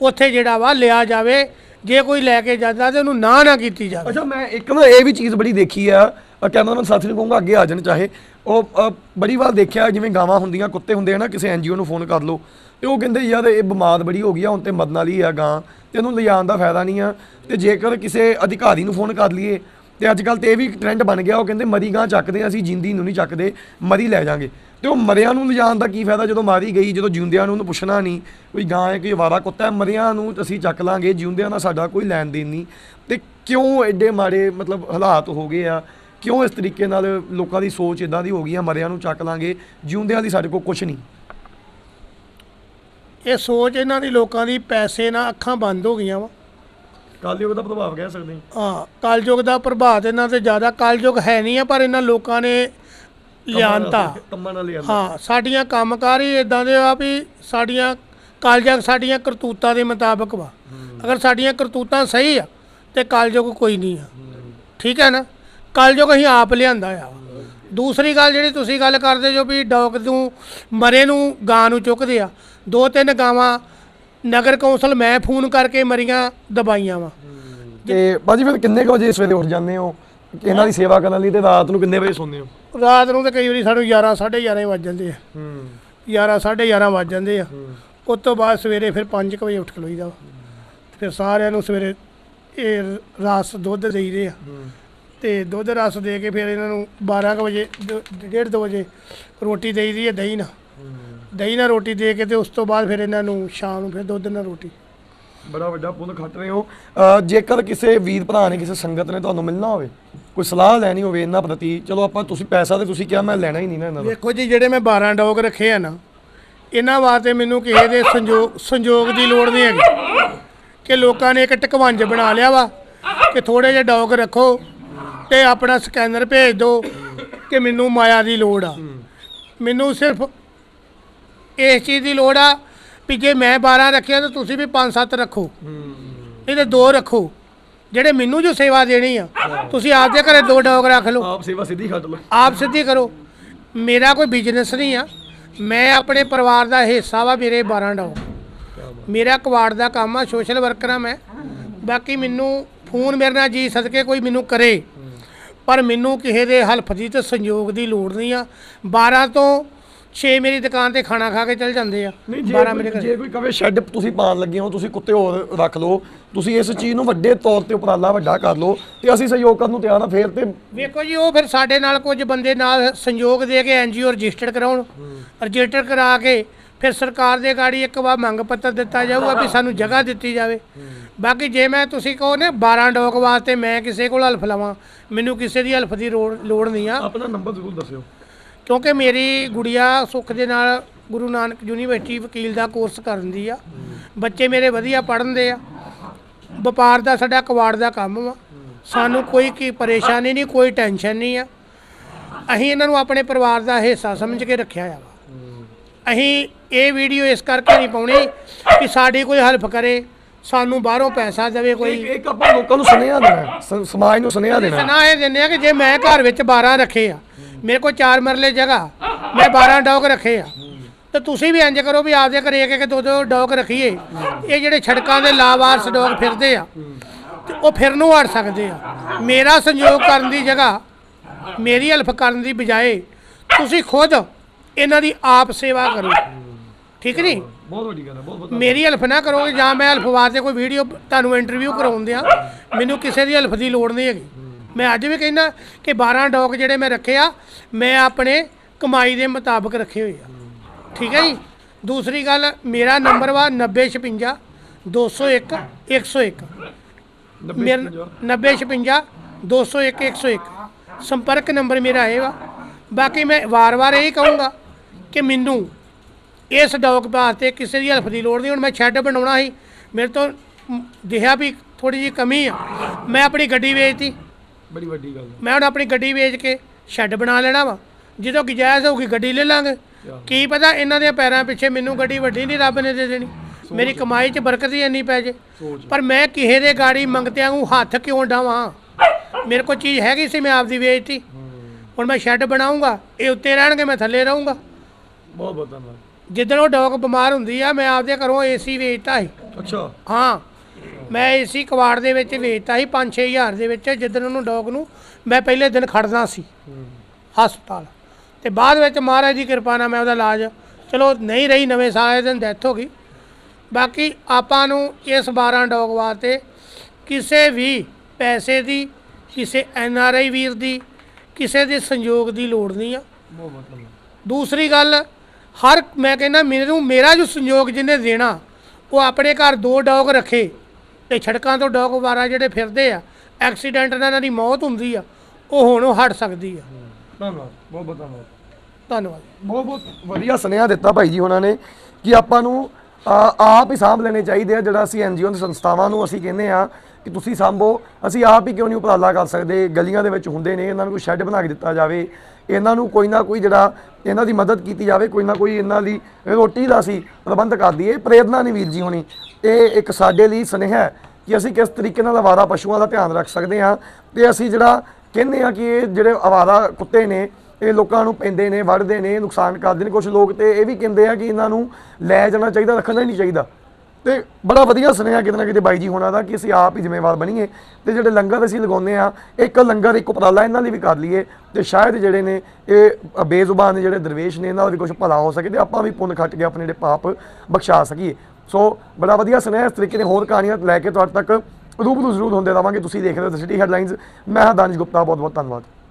ਉੱਥੇ ਜਿਹੜਾ ਵਾ ਲਿਆ ਜਾਵੇ ਜੇ ਕੋਈ ਲੈ ਕੇ ਜਾਂਦਾ ਤੇ ਉਹਨੂੰ ਨਾ ਨਾ ਕੀਤੀ ਜਾਵੇ। ਅੱਛਾ ਮੈਂ ਇੱਕ ਨਾ ਇਹ ਵੀ ਚੀਜ਼ ਬੜੀ ਦੇਖੀ ਆ ਅ, ਕੈਮਰਾਮੈਨ ਸਾਥੀ ਨੂੰ ਕਹੂੰਗਾ ਅੱਗੇ ਆ ਜਾਣ ਚਾਹੇ। ਉਹ ਬੜੀ ਵਾਰ ਦੇਖਿਆ ਜਿਵੇਂ ਗਾਵਾਂ ਹੁੰਦੀਆਂ ਕੁੱਤੇ ਹੁੰਦੇ ਆ ਨਾ ਕਿਸੇ ਐਨਜੀਓ ਨੂੰ ਫੋਨ ਕਰ ਲਓ ਤੇ ਉਹ ਕਹਿੰਦੇ ਯਾਰ ਇਹ ਬਿਮਾਰ ਬੜੀ ਹੋ ਗਈ ਆ ਹੁਣ ਤੇ ਮਰਨ ਵਾਲੀ ਆ ਗਾਂ ਤੇ ਇਹਨੂੰ ਲਿਜਾਣ ਦਾ ਫਾਇਦਾ ਨਹੀਂ ਆ ਤੇ ਜੇਕਰ ਕਿਸੇ ਅਧਿਕਾਰੀ ਨੂੰ ਫੋਨ ਕਰ ਲਈਏ ਤੇ ਅੱਜ ਕੱਲ ਤੇ ਇਹ ਵੀ ਟ੍ਰੈਂਡ ਬਣ ਗਿਆ ਉਹ ਕਹਿੰਦੇ ਮਰੀ ਗਾਂ ਚੱਕਦੇ ਆ, ਅਸੀਂ ਜਿੰਦੀ ਨੂੰ ਨਹੀਂ ਚੱਕਦੇ ਮਰੀ ਲੈ ਜਾਾਂਗੇ। ਤੇ ਉਹ ਮਰਿਆਂ ਨੂੰ ਲਿਜਾਣ ਦਾ ਕੀ ਫਾਇਦਾ ਜਦੋਂ ਮਾਰੀ ਗਈ ਜਦੋਂ ਜਿਉਂਦਿਆਂ ਨੂੰ ਉਹਨੂੰ ਪੁੱਛਣਾ ਨਹੀਂ ਕੋਈ ਗਾਂ ਹੈ ਕੋਈ ਵਾਰਾ ਕੁੱਤਾ ਹੈ ਮਰਿਆਂ ਨੂੰ ਅਸੀਂ ਚੱਕ ਲਾਂਗੇ ਜਿਉਂਦਿਆਂ ਨਾਲ ਸਾਡਾ ਕੋਈ ਲੈਣ ਦੇਣ ਨਹੀਂ। ਤੇ ਕਿਉਂ ਐਡੇ ਮਾੜੇ ਮਤਲਬ ਹਾਲਾਤ ਹੋ ਗਏ ਆ? ਕਿਉਂ ਇਸ ਤਰੀਕੇ ਨਾਲ ਲੋਕਾਂ ਦੀ ਸੋਚ ਇਦਾਂ ਦੀ ਹੋ ਗਈ ਆ ਮਰਿਆਂ ਨੂੰ ਚੱਕ ਲਾਂਗੇ ਜਿਉਂਦਿਆਂ ਦੀ ਸਾਡੇ ਕੋਲ ਕੁਝ ਨਹੀਂ? ਇਹ ਸੋਚ ਇਹਨਾਂ ਦੀ ਲੋਕਾਂ ਦੀ ਪੈਸੇ ਨਾਲ ਅੱਖਾਂ ਬੰਦ ਹੋ ਗਈਆਂ ਵਾ। ਕਾਲਯੁਗ ਦਾ ਪ੍ਰਭਾਵ ਕਹਿ ਸਕਦੇ ਹਾਂ। ਹਾਂ ਕਲਯੁਗ ਦਾ ਪ੍ਰਭਾਵ ਇਹਨਾਂ ਤੇ ਜ਼ਿਆਦਾ ਕਲਯੁਗ ਹੈ ਨਹੀਂ ਆ ਪਰ ਇਹਨਾਂ ਲੋਕਾਂ ਨੇ ਲਿਆਂਤਾ। ਕੰਮਾਂ ਨਾਲ ਲਿਆਂਦਾ। ਹਾਂ ਸਾਡੀਆਂ ਕੰਮਕਾਰ ਹੀ ਇਦਾਂ ਦੇ ਆ ਵੀ ਸਾਡੀਆਂ ਕਲਯੁਗ ਸਾਡੀਆਂ ਕਰਤੂਤਾਂ ਦੇ ਮੁਤਾਬਕ ਵਾ। ਅਗਰ ਸਾਡੀਆਂ ਕਰਤੂਤਾਂ ਸਹੀ ਆ ਤੇ ਕਲਯੁਗ ਕੋਈ ਨਹੀਂ ਆ। ਠੀਕ ਹੈ ਨਾ? ਕਲਯੁਗ ਅਸੀਂ ਆਪ ਲਿਆਂਦਾ ਆ। ਦੂਸਰੀ ਗੱਲ ਜਿਹੜੀ ਤੁਸੀਂ ਗੱਲ ਕਰਦੇ ਜੋ ਵੀ ਡੌਗ ਨੂੰ ਮਰੇ ਨੂੰ ਗਾਂ ਨੂੰ ਚੁੱਕਦੇ ਆ ਦੋ ਤਿੰਨ ਗਾਵਾਂ ਨਗਰ ਕੌਂਸਲ ਮੈਂ ਫੋਨ ਕਰਕੇ ਮਰੀਆਂ ਦਬਾਈਆਂ ਵਾ। ਤੇ ਬਾਜੀ ਫਿਰ ਕਿੰਨੇ ਕੁ ਵਜੇ ਸਵੇਰੇ ਉੱਠ ਜਾਂਦੇ ਹੋ? ਇਹਨਾਂ ਦੀ ਸੇਵਾ ਕਰਨ ਲਈ ਤੇ ਰਾਤ ਨੂੰ ਕਿੰਨੇ ਵਜੇ ਸੌਂਦੇ ਹੋ? ਰਾਤ ਨੂੰ ਤਾਂ ਕਈ ਵਾਰੀ ਸਾਨੂੰ 11 11:30 ਵੱਜ ਜਾਂਦੇ ਆ। ਹੂੰ। 11 11:30 ਵੱਜ ਜਾਂਦੇ ਆ। ਉਸ ਤੋਂ ਬਾਅਦ ਸਵੇਰੇ ਫਿਰ 5 ਵਜੇ ਉੱਠ ਖਲੋਈਦਾ। ਫਿਰ ਸਾਰਿਆਂ ਨੂੰ ਸਵੇਰੇ ਇਹ ਰਸ ਦੁੱਧ ਦੇਈਦੇ ਆ। ਤੇ ਦੁੱਧ ਰਸ ਦੇ ਕੇ ਫਿਰ ਇਹਨਾਂ ਨੂੰ 12 ਕੁ ਵਜੇ ਡ- ਡੇਢ ਦੋ ਵਜੇ ਰੋਟੀ ਦੇਈਦੀ ਹੈ ਦਹੀਂ ਨਾਲ। ਦਹੀਂ ਨਾਲ ਰੋਟੀ ਦੇ ਕੇ ਤੇ ਉਸ ਤੋਂ ਬਾਅਦ ਫਿਰ ਇਹਨਾਂ ਨੂੰ ਸ਼ਾਮ ਨੂੰ ਫਿਰ ਦੁੱਧ ਨਾਲ ਰੋਟੀ। ਬੜਾ ਵੱਡਾ ਪੁੰਨ ਖੱਟ ਰਹੇ ਹੋ। ਜੇਕਰ ਕਿਸੇ ਵੀਰ ਭਰਾ ਨੇ ਕਿਸੇ ਸੰਗਤ ਨੇ ਤੁਹਾਨੂੰ ਮਿਲਣਾ ਹੋਵੇ ਕੋਈ ਸਲਾਹ ਲੈਣੀ ਹੋਵੇ ਇਹਨਾਂ ਪ੍ਰਤੀ ਚਲੋ ਆਪਾਂ ਤੁਸੀਂ ਪੈਸਾ ਤੇ ਤੁਸੀਂ ਕਿਹਾ ਮੈਂ ਲੈਣਾ ਹੀ ਨਹੀਂ ਨਾ ਇਹਨਾਂ ਦਾ। ਵੇਖੋ ਜੀ ਜਿਹੜੇ ਮੈਂ 12 ਡੌਗ ਰੱਖੇ ਆ ਨਾ ਇਹਨਾਂ ਵਾਸਤੇ ਮੈਨੂੰ ਕਿਸੇ ਦੇ ਸੰਜੋਗ ਸੰਜੋਗ ਦੀ ਲੋੜ ਨਹੀਂ ਹੈਗੀ। ਕਿ ਲੋਕਾਂ ਨੇ ਇੱਕ ਟਕਵੰਜ ਬਣਾ ਲਿਆ ਵਾ ਕਿ ਥੋੜੇ ਜਿਹੇ ਡੌਗ ਰੱਖੋ ਤੇ ਆਪਣਾ ਸਕੈਨਰ ਭੇਜ ਦਿਓ ਕਿ ਮੈਨੂੰ ਮਾਇਆ ਦੀ ਲੋੜ ਆ। ਮੈਨੂੰ ਸਿਰਫ ਇਸ ਚੀਜ਼ ਦੀ ਲੋੜ ਆ ਵੀ ਜੇ ਮੈਂ 12 ਰੱਖਿਆ ਤਾਂ ਤੁਸੀਂ ਵੀ 5-7 ਰੱਖੋ। ਨਹੀਂ ਤੇ ਦੋ ਰੱਖੋ। ਜਿਹੜੇ ਮੈਨੂੰ ਜੋ ਸੇਵਾ ਦੇਣੀ ਆ ਤੁਸੀਂ ਆਪਦੇ ਘਰੇ ਦੋ ਡੌਗ ਰੱਖ ਲਓ। ਆਪ ਸੇਵਾ ਸਿੱਧੀ ਲਓ। ਆਪ ਸਿੱਧੀ ਕਰੋ। ਮੇਰਾ ਕੋਈ ਬਿਜ਼ਨਸ ਨਹੀਂ ਆ। ਮੈਂ ਆਪਣੇ ਪਰਿਵਾਰ ਦਾ ਹਿੱਸਾ ਵਾ ਮੇਰੇ 12 ਡੌਗ। ਮੇਰਾ ਕਵਾੜ ਦਾ ਕੰਮ ਆ ਸੋਸ਼ਲ ਵਰਕਰ ਆ ਮੈਂ। ਬਾਕੀ ਮੈਨੂੰ ਫੋਨ ਮੇਰੇ ਨਾਲ ਜੀ ਸਦਕੇ ਕੋਈ ਮੈਨੂੰ ਕਰੇ। ਪਰ ਮੈਨੂੰ ਕਿਸੇ ਦੇ ਹਲਫ ਦੀ ਤੇ ਸੰਯੋਗ ਦੀ ਲੋੜ ਨਹੀਂ ਆ। 12 ਤੋਂ 6 ਮੇਰੀ ਦੁਕਾਨ ਤੇ ਖਾਣਾ ਖਾ ਕੇ ਚਲ ਜਾਂਦੇ ਆ ਨਹੀਂ ਜੇ 12 ਮੇਰੇ ਕੋਈ- ਘਰੇ। ਜੇ ਕੋਈ ਕਵੇ ਸ਼ੈੱਡ ਤੁਸੀਂ ਪਾਣ ਲੱਗੇ ਹੋ ਤੁਸੀਂ ਕੁੱਤੇ ਹੋਰ ਰੱਖ ਲਓ ਤੁਸੀਂ ਇਸ ਚੀਜ਼ ਨੂੰ ਵੱਡੇ ਤੌਰ ਤੇ ਉਪਰਾਲਾ ਵੱਡਾ ਕਰ ਲਓ ਤੇ ਅਸੀਂ ਸਹਿਯੋਗ ਕਰਨ ਨੂੰ ਤਿਆਰ ਆ ਫੇਰ ਤੇ ਵੇਖੋ ਜੀ ਉਹ ਫਿਰ ਸਾਡੇ ਨਾਲ ਕੁਝ ਬੰਦੇ ਨਾਲ ਸੰਯੋਗ ਦੇ ਕੇ ਐਨਜੀਓ ਰਜਿਸਟਰਡ ਕਰਾਉਣ। ਰਜਿਸਟਰ ਕਰਾ ਕੇ ਫਿਰ ਸਰਕਾਰ ਦੇ ਗਾੜੀ ਇੱਕ ਵਾਰ ਮੰਗ ਪੱਤਰ ਦਿੱਤਾ ਜਾਊਗਾ ਵੀ ਸਾਨੂੰ ਜਗ੍ਹਾ ਦਿੱਤੀ ਜਾਵੇ। ਬਾਕੀ ਜੇ ਮੈਂ ਤੁਸੀਂ ਕਹੋ ਨੇ 12 ਡੋਕ ਵਾਸਤੇ ਮੈਂ ਕਿਸੇ ਕੋਲ ਹਲਫ ਲਵਾਂ ਮੈਨੂੰ ਕਿਸੇ ਦੀ ਹਲਫ ਦੀ ਲੋੜ ਲੋੜ ਨਹੀਂ ਆ। ਆਪਣਾ ਨੰਬਰ ਜ਼ਰੂਰ ਦੱਸਿਓ। ਕਿਉਂਕਿ ਮੇਰੀ ਗੁੜੀਆ ਸੁੱਖ ਦੇ ਨਾਲ ਗੁਰੂ ਨਾਨਕ ਯੂਨੀਵਰਸਿਟੀ ਵਕੀਲ ਦਾ ਕੋਰਸ ਕਰਨ ਦੀ ਆ। ਬੱਚੇ ਮੇਰੇ ਵਧੀਆ ਪੜ੍ਹਨ ਦੇ ਆ। ਵਪਾਰ ਦਾ ਸਾਡਾ ਕਵਾੜ ਦਾ ਕੰਮ ਵਾ। ਸਾਨੂੰ ਕੋਈ ਕੀ ਪਰੇਸ਼ਾਨੀ ਨਹੀਂ ਕੋਈ ਟੈਨਸ਼ਨ ਨਹੀਂ ਆ। ਅਸੀਂ ਇਹਨਾਂ ਨੂੰ ਆਪਣੇ ਪਰਿਵਾਰ ਦਾ ਹਿੱਸਾ ਸਮਝ ਕੇ ਰੱਖਿਆ ਆ। ਵਾ ਅਸੀਂ ਇਹ ਵੀਡੀਓ ਇਸ ਕਰਕੇ ਨਹੀਂ ਪਾਉਣੀ ਕਿ ਸਾਡੀ ਕੋਈ ਹੈਲਪ ਕਰੇ ਸਾਨੂੰ ਬਾਹਰੋਂ ਪੈਸਾ ਦੇਵੇ ਕੋਈ। ਇੱਕ ਆਪਾਂ ਲੋਕਾਂ ਨੂੰ ਸੁਨੇਹਾ ਦੇਣਾ ਸਮਾਜ ਨੂੰ ਸੁਨੇਹਾ ਦੇਣਾ ਸੁਣਾ ਇਹ ਦਿੰਦੇ ਆ ਕਿ ਜੇ ਮੈਂ ਘਰ ਵਿੱਚ 12 ਰੱਖੇ ਆ ਮੇਰੇ ਕੋਲ 4 ਮਰਲੇ ਜਗ੍ਹਾ। ਮੈਂ 12 ਡੌਗ ਰੱਖੇ ਆ। ਤੇ ਤੁਸੀਂ ਵੀ ਇੰਜ ਕਰੋ ਵੀ ਆਪਦੇ ਘਰੇ ਇੱਕ ਇੱਕ ਦੋ ਦੋ ਡੌਗ ਰੱਖੀਏ। ਇਹ ਜਿਹੜੇ ਛੜਕਾਂ ਦੇ ਲਾਵਾਰਸ ਡੌਗ ਫਿਰਦੇ ਆ ਤੇ ਉਹ ਫਿਰ ਨੂੰ ਹਟ ਸਕਦੇ ਆ। ਮੇਰਾ ਸੰਯੋਗ ਕਰਨ ਦੀ ਜਗ੍ਹਾ ਮੇਰੀ ਹੈਲਪ ਕਰਨ ਦੀ ਬਜਾਏ ਤੁਸੀਂ ਖੁਦ ਇਹਨਾਂ ਦੀ ਆਪ ਸੇਵਾ ਕਰੋ। ਠੀਕ ਨਹੀਂ? ਬਹੁਤ ਵੱਡੀ ਗੱਲ ਹੈ ਬਹੁਤ ਬਹੁਤ ਮੇਰੀ ਹੈਲਪ ਨਾ ਕਰੋਗੇ ਜਾਂ ਮੈਂ ਹੈਲਪ ਵਾਸਤੇ ਕੋਈ ਵੀਡੀਓ ਤੁਹਾਨੂੰ ਇੰਟਰਵਿਊ ਕਰਾਉਂਦੇ ਆ ਮੈਨੂੰ ਕਿਸੇ ਦੀ ਹੈਲਪ ਦੀ ਲੋੜ ਨਹੀਂ ਹੈਗੀ। ਮੈਂ ਅੱਜ ਵੀ ਕਹਿੰਦਾ ਕਿ 12 ਡੌਗ ਜਿਹੜੇ ਮੈਂ ਰੱਖੇ ਆ ਮੈਂ ਆਪਣੇ ਕਮਾਈ ਦੇ ਮੁਤਾਬਕ ਰੱਖੇ ਹੋਏ ਆ। ਠੀਕ ਹੈ ਜੀ? ਦੂਸਰੀ ਗੱਲ ਮੇਰਾ ਨੰਬਰ ਵਾ 9056 201 101 ਮੇਰਾ 9056 201 101 ਸੰਪਰਕ ਨੰਬਰ ਮੇਰਾ ਇਹ ਵਾ। ਬਾਕੀ ਮੈਂ ਵਾਰ-ਵਾਰ ਇਹ ਕਹੂੰਗਾ ਕਿ ਮੈਨੂੰ ਇਸ ਡੌਗ ਵਾਸਤੇ ਕਿਸੇ ਦੀ ਹੈਲਪ ਦੀ ਲੋੜ ਨਹੀਂ। ਹੁਣ ਮੈਂ ਸ਼ੈੱਡ ਬਣਾਉਣਾ ਸੀ। ਮੇਰੇ ਤੋਂ ਦਿਖਿਆ ਵੀ ਥੋੜੀ ਜਿਹੀ ਕਮੀ ਆ। ਮੈਂ ਆਪਣੀ ਗੱਡੀ ਵੇਚਤੀ। ਬੜੀ ਵੱਡੀ ਗੱਲ ਹੈ ਮੈਂ ਹੁਣ ਆਪਣੀ ਗੱਡੀ ਵੇਚ ਕੇ ਸ਼ੈੱਡ ਬਣਾ ਲੈਣਾ ਵਾ। ਜਦੋਂ ਗੁੰਜਾਇਸ਼ ਹੋਊਗੀ ਗੱਡੀ ਲੈ ਲਾਂਗੇ। ਕੀ ਪਤਾ ਇਹਨਾਂ ਦੇ ਪੈਰਾਂ ਪਿੱਛੇ ਮੈਨੂੰ ਗੱਡੀ ਵੱਡੀ ਨਹੀਂ ਰੱਬ ਨੇ ਦੇ ਦੇਣੀ। ਮੇਰੀ ਕਮਾਈ 'ਚ ਬਰਕਤ ਹੀ ਇੰਨੀ ਪੈ ਜੇ। ਪਰ ਮੈਂ ਕਿਸੇ ਦੇ ਗਾੜੀ ਮੰਗਤਿਆਂ ਨੂੰ ਹੱਥ ਕਿਉਂ ਡਾਵਾਂ? ਮੇਰੇ ਕੋਲ ਚੀਜ਼ ਹੈਗੀ ਸੀ ਮੈਂ ਆਪਦੀ ਵੇਚਤੀ। ਹੁਣ ਮੈਂ ਸ਼ੈੱਡ ਬਣਾਉਂਗਾ ਇਹ ਉੱਤੇ ਰਹਿਣਗੇ ਮੈਂ ਥੱਲੇ ਰਹੂੰਗਾ। ਬਹੁਤ ਬਹੁਤ ਧੰਨਵਾਦ। ਜਿੱਦਣ ਉਹ ਡੌਗ ਬਿਮਾਰ ਹੁੰਦੀ ਆ ਮੈਂ ਆਪਦੇ ਘਰੋਂ ਏਸੀ ਵੇਚਤਾ ਸੀ। ਅੱਛਾ। ਹਾਂ। ਮੈਂ ਏਸੀ ਕਵਾੜ ਦੇ ਵਿੱਚ ਵੇਚਤਾ ਸੀ 5-6000 ਦੇ ਵਿੱਚ ਜਿੱਦਣ ਉਹਨੂੰ ਡੌਗ ਨੂੰ ਮੈਂ ਪਹਿਲੇ ਦਿਨ ਖੜਨਾ ਸੀ। ਹਸਪਤਾਲ। ਤੇ ਬਾਅਦ ਵਿੱਚ ਮਹਾਰਾਜ ਦੀ ਕਿਰਪਾ ਨਾਲ ਮੈਂ ਉਹਦਾ ਇਲਾਜ ਚਲੋ ਨਹੀਂ ਰਹੀ ਨਵੇਂ ਸਾਲ ਦਿਨ ਡੈਥ ਹੋ ਗਈ। ਬਾਕੀ ਆਪਾਂ ਨੂੰ ਇਸ 12 ਡੌਗ ਵਾਸਤੇ ਕਿਸੇ ਵੀ ਪੈਸੇ ਦੀ ਕਿਸੇ ਐਨ ਆਰ ਆਈ ਵੀਰ ਦੀ ਕਿਸੇ ਦੇ ਸੰਯੋਗ ਦੀ ਲੋੜ ਨਹੀਂ ਆ। ਦੂਸਰੀ ਗੱਲ ਹਰ ਮੈਂ ਕਹਿੰਦਾ ਮੈਨੂੰ ਮੇਰਾ ਜੋ ਸੰਯੋਗ ਜਿਹਨੇ ਦੇਣਾ ਉਹ ਆਪਣੇ ਘਰ ਦੋ ਡੌਗ ਰੱਖੇ। ਤੇ ਛੜਕਾਂ ਤੋਂ ਡੌਗ ਵਾਰਾ ਜਿਹੜੇ ਫਿਰਦੇ ਆ ਐਕਸੀਡੈਂਟ ਨਾਲ ਇਹਨਾਂ ਦੀ ਮੌਤ ਹੁੰਦੀ ਆ ਉਹ ਹੁਣ ਉਹ ਹਟ ਸਕਦੀ ਆ। ਧੰਨਵਾਦ ਬਹੁਤ ਬਹੁਤ ਧੰਨਵਾਦ। ਧੰਨਵਾਦ। ਬਹੁਤ ਬਹੁਤ ਵਧੀਆ ਸੁਨੇਹਾ ਦਿੱਤਾ ਭਾਈ ਜੀ ਉਹਨਾਂ ਨੇ ਕਿ ਆਪਾਂ ਨੂੰ ਆਪ ਹੀ ਸਾਂਭ ਲੈਣੇ ਚਾਹੀਦੇ ਆ ਜਿਹੜਾ ਅਸੀਂ ਐਨਜੀਓ ਦੀ ਸੰਸਥਾਵਾਂ ਨੂੰ ਅਸੀਂ ਕਹਿੰਦੇ ਆ ਕਿ ਤੁਸੀਂ ਸਾਂਭੋ। ਅਸੀਂ ਆਪ ਹੀ ਕਿਉਂ ਨਹੀਂ ਉਪਰਾਲਾ ਕਰ ਸਕਦੇ? ਗਲੀਆਂ ਦੇ ਵਿੱਚ ਹੁੰਦੇ ਨੇ ਇਹਨਾਂ ਨੂੰ ਕੋਈ ਸ਼ੈੱਡ ਬਣਾ ਕੇ ਦਿੱਤਾ ਜਾਵੇ। ਇਹਨਾਂ ਨੂੰ ਕੋਈ ਨਾ ਕੋਈ ਜਿਹੜਾ ਇਹਨਾਂ ਦੀ ਮਦਦ ਕੀਤੀ ਜਾਵੇ, ਕੋਈ ਨਾ ਕੋਈ ਇਹਨਾਂ ਦੀ ਰੋਟੀ ਦਾ ਅਸੀਂ ਪ੍ਰਬੰਧ ਕਰ ਦਈਏ। ਪ੍ਰੇਰਨਾ ਨਹੀਂ ਵੀਰ ਜੀ ਹੋਣੀ। ਇਹ ਇੱਕ ਸਾਡੇ ਲਈ ਸੁਨੇਹਾ ਹੈ ਕਿ ਅਸੀਂ ਕਿਸ ਤਰੀਕੇ ਨਾਲ ਆਵਾਰਾ ਪਸ਼ੂਆਂ ਦਾ ਧਿਆਨ ਰੱਖ ਸਕਦੇ ਹਾਂ ਤੇ ਅਸੀਂ ਜਿਹੜਾ ਕਹਿੰਦੇ ਆ ਕਿ ਇਹ ਜਿਹੜੇ ਆਵਾਰਾ ਕੁੱਤੇ ਨੇ, ਇਹ ਲੋਕਾਂ ਨੂੰ ਪੈਂਦੇ ਨੇ ਵੜਦੇ ਨੇ, ਨੁਕਸਾਨ ਕਰਦੇ ਨੇ। ਕੁਝ ਲੋਕ ਤੇ ਇਹ ਵੀ ਕਹਿੰਦੇ ਆ ਕਿ ਇਹਨਾਂ ਨੂੰ ਲੈ ਜਾਣਾ ਚਾਹੀਦਾ, ਰੱਖਣਾ ਹੀ ਨਹੀਂ ਚਾਹੀਦਾ। ਤੇ ਬੜਾ ਵਧੀਆ ਸੁਨੇਹਾ ਕਿਤੇ ਨਾ ਕਿਤੇ ਬਾਈ ਜੀ ਹੋਣਾ ਦਾ ਕਿ ਅਸੀਂ ਆਪ ਹੀ ਜ਼ਿੰਮੇਵਾਰ ਬਣੀਏ ਤੇ ਜਿਹੜੇ ਲੰਗਰ ਅਸੀਂ ਲਗਾਉਂਦੇ ਆ ਇੱਕ ਲੰਗਰ, ਇੱਕ ਉਪਰਾਲਾ ਇਹਨਾਂ ਲਈ ਵੀ ਕਰ ਲਈਏ ਤੇ ਸ਼ਾਇਦ ਜਿਹੜੇ ਨੇ ਇਹ ਬੇਜ਼ੁਬਾਨ ਨੇ ਜਿਹੜੇ ਦਰਵੇਸ਼ ਨੇ ਇਹਨਾਂ ਦਾ ਵੀ ਕੁਝ ਭਲਾ ਹੋ ਸਕੇ ਤੇ ਆਪਾਂ ਵੀ ਪੁੰਨ ਖੱਟ ਕੇ ਆਪਣੇ ਜਿਹੜੇ ਪਾਪ ਬਖਸ਼ਾ ਸਕੀਏ। ਸੋ ਬੜਾ ਵਧੀਆ ਸੁਨੇਹਾ ਇਸ ਤਰੀਕੇ ਦੇ ਹੋਰ ਕਹਾਣੀਆਂ ਲੈ ਕੇ ਤੁਹਾਡੇ ਤੱਕ ਰੂਬਰੂ ਜ਼ਰੂਰ ਹੁੰਦੇ ਰਵਾਂਗੇ ਤੁਸੀਂ ਦੇਖ ਰਹੇ ਹੋ ਸਿਟੀ ਹੈਡਲਾਈਨਸ ਮੈਂ ਹਾਂ ਦਾਨਿਸ਼ ਗੁਪਤਾ ਬਹੁਤ ਬਹੁਤ ਧੰਨਵਾਦ।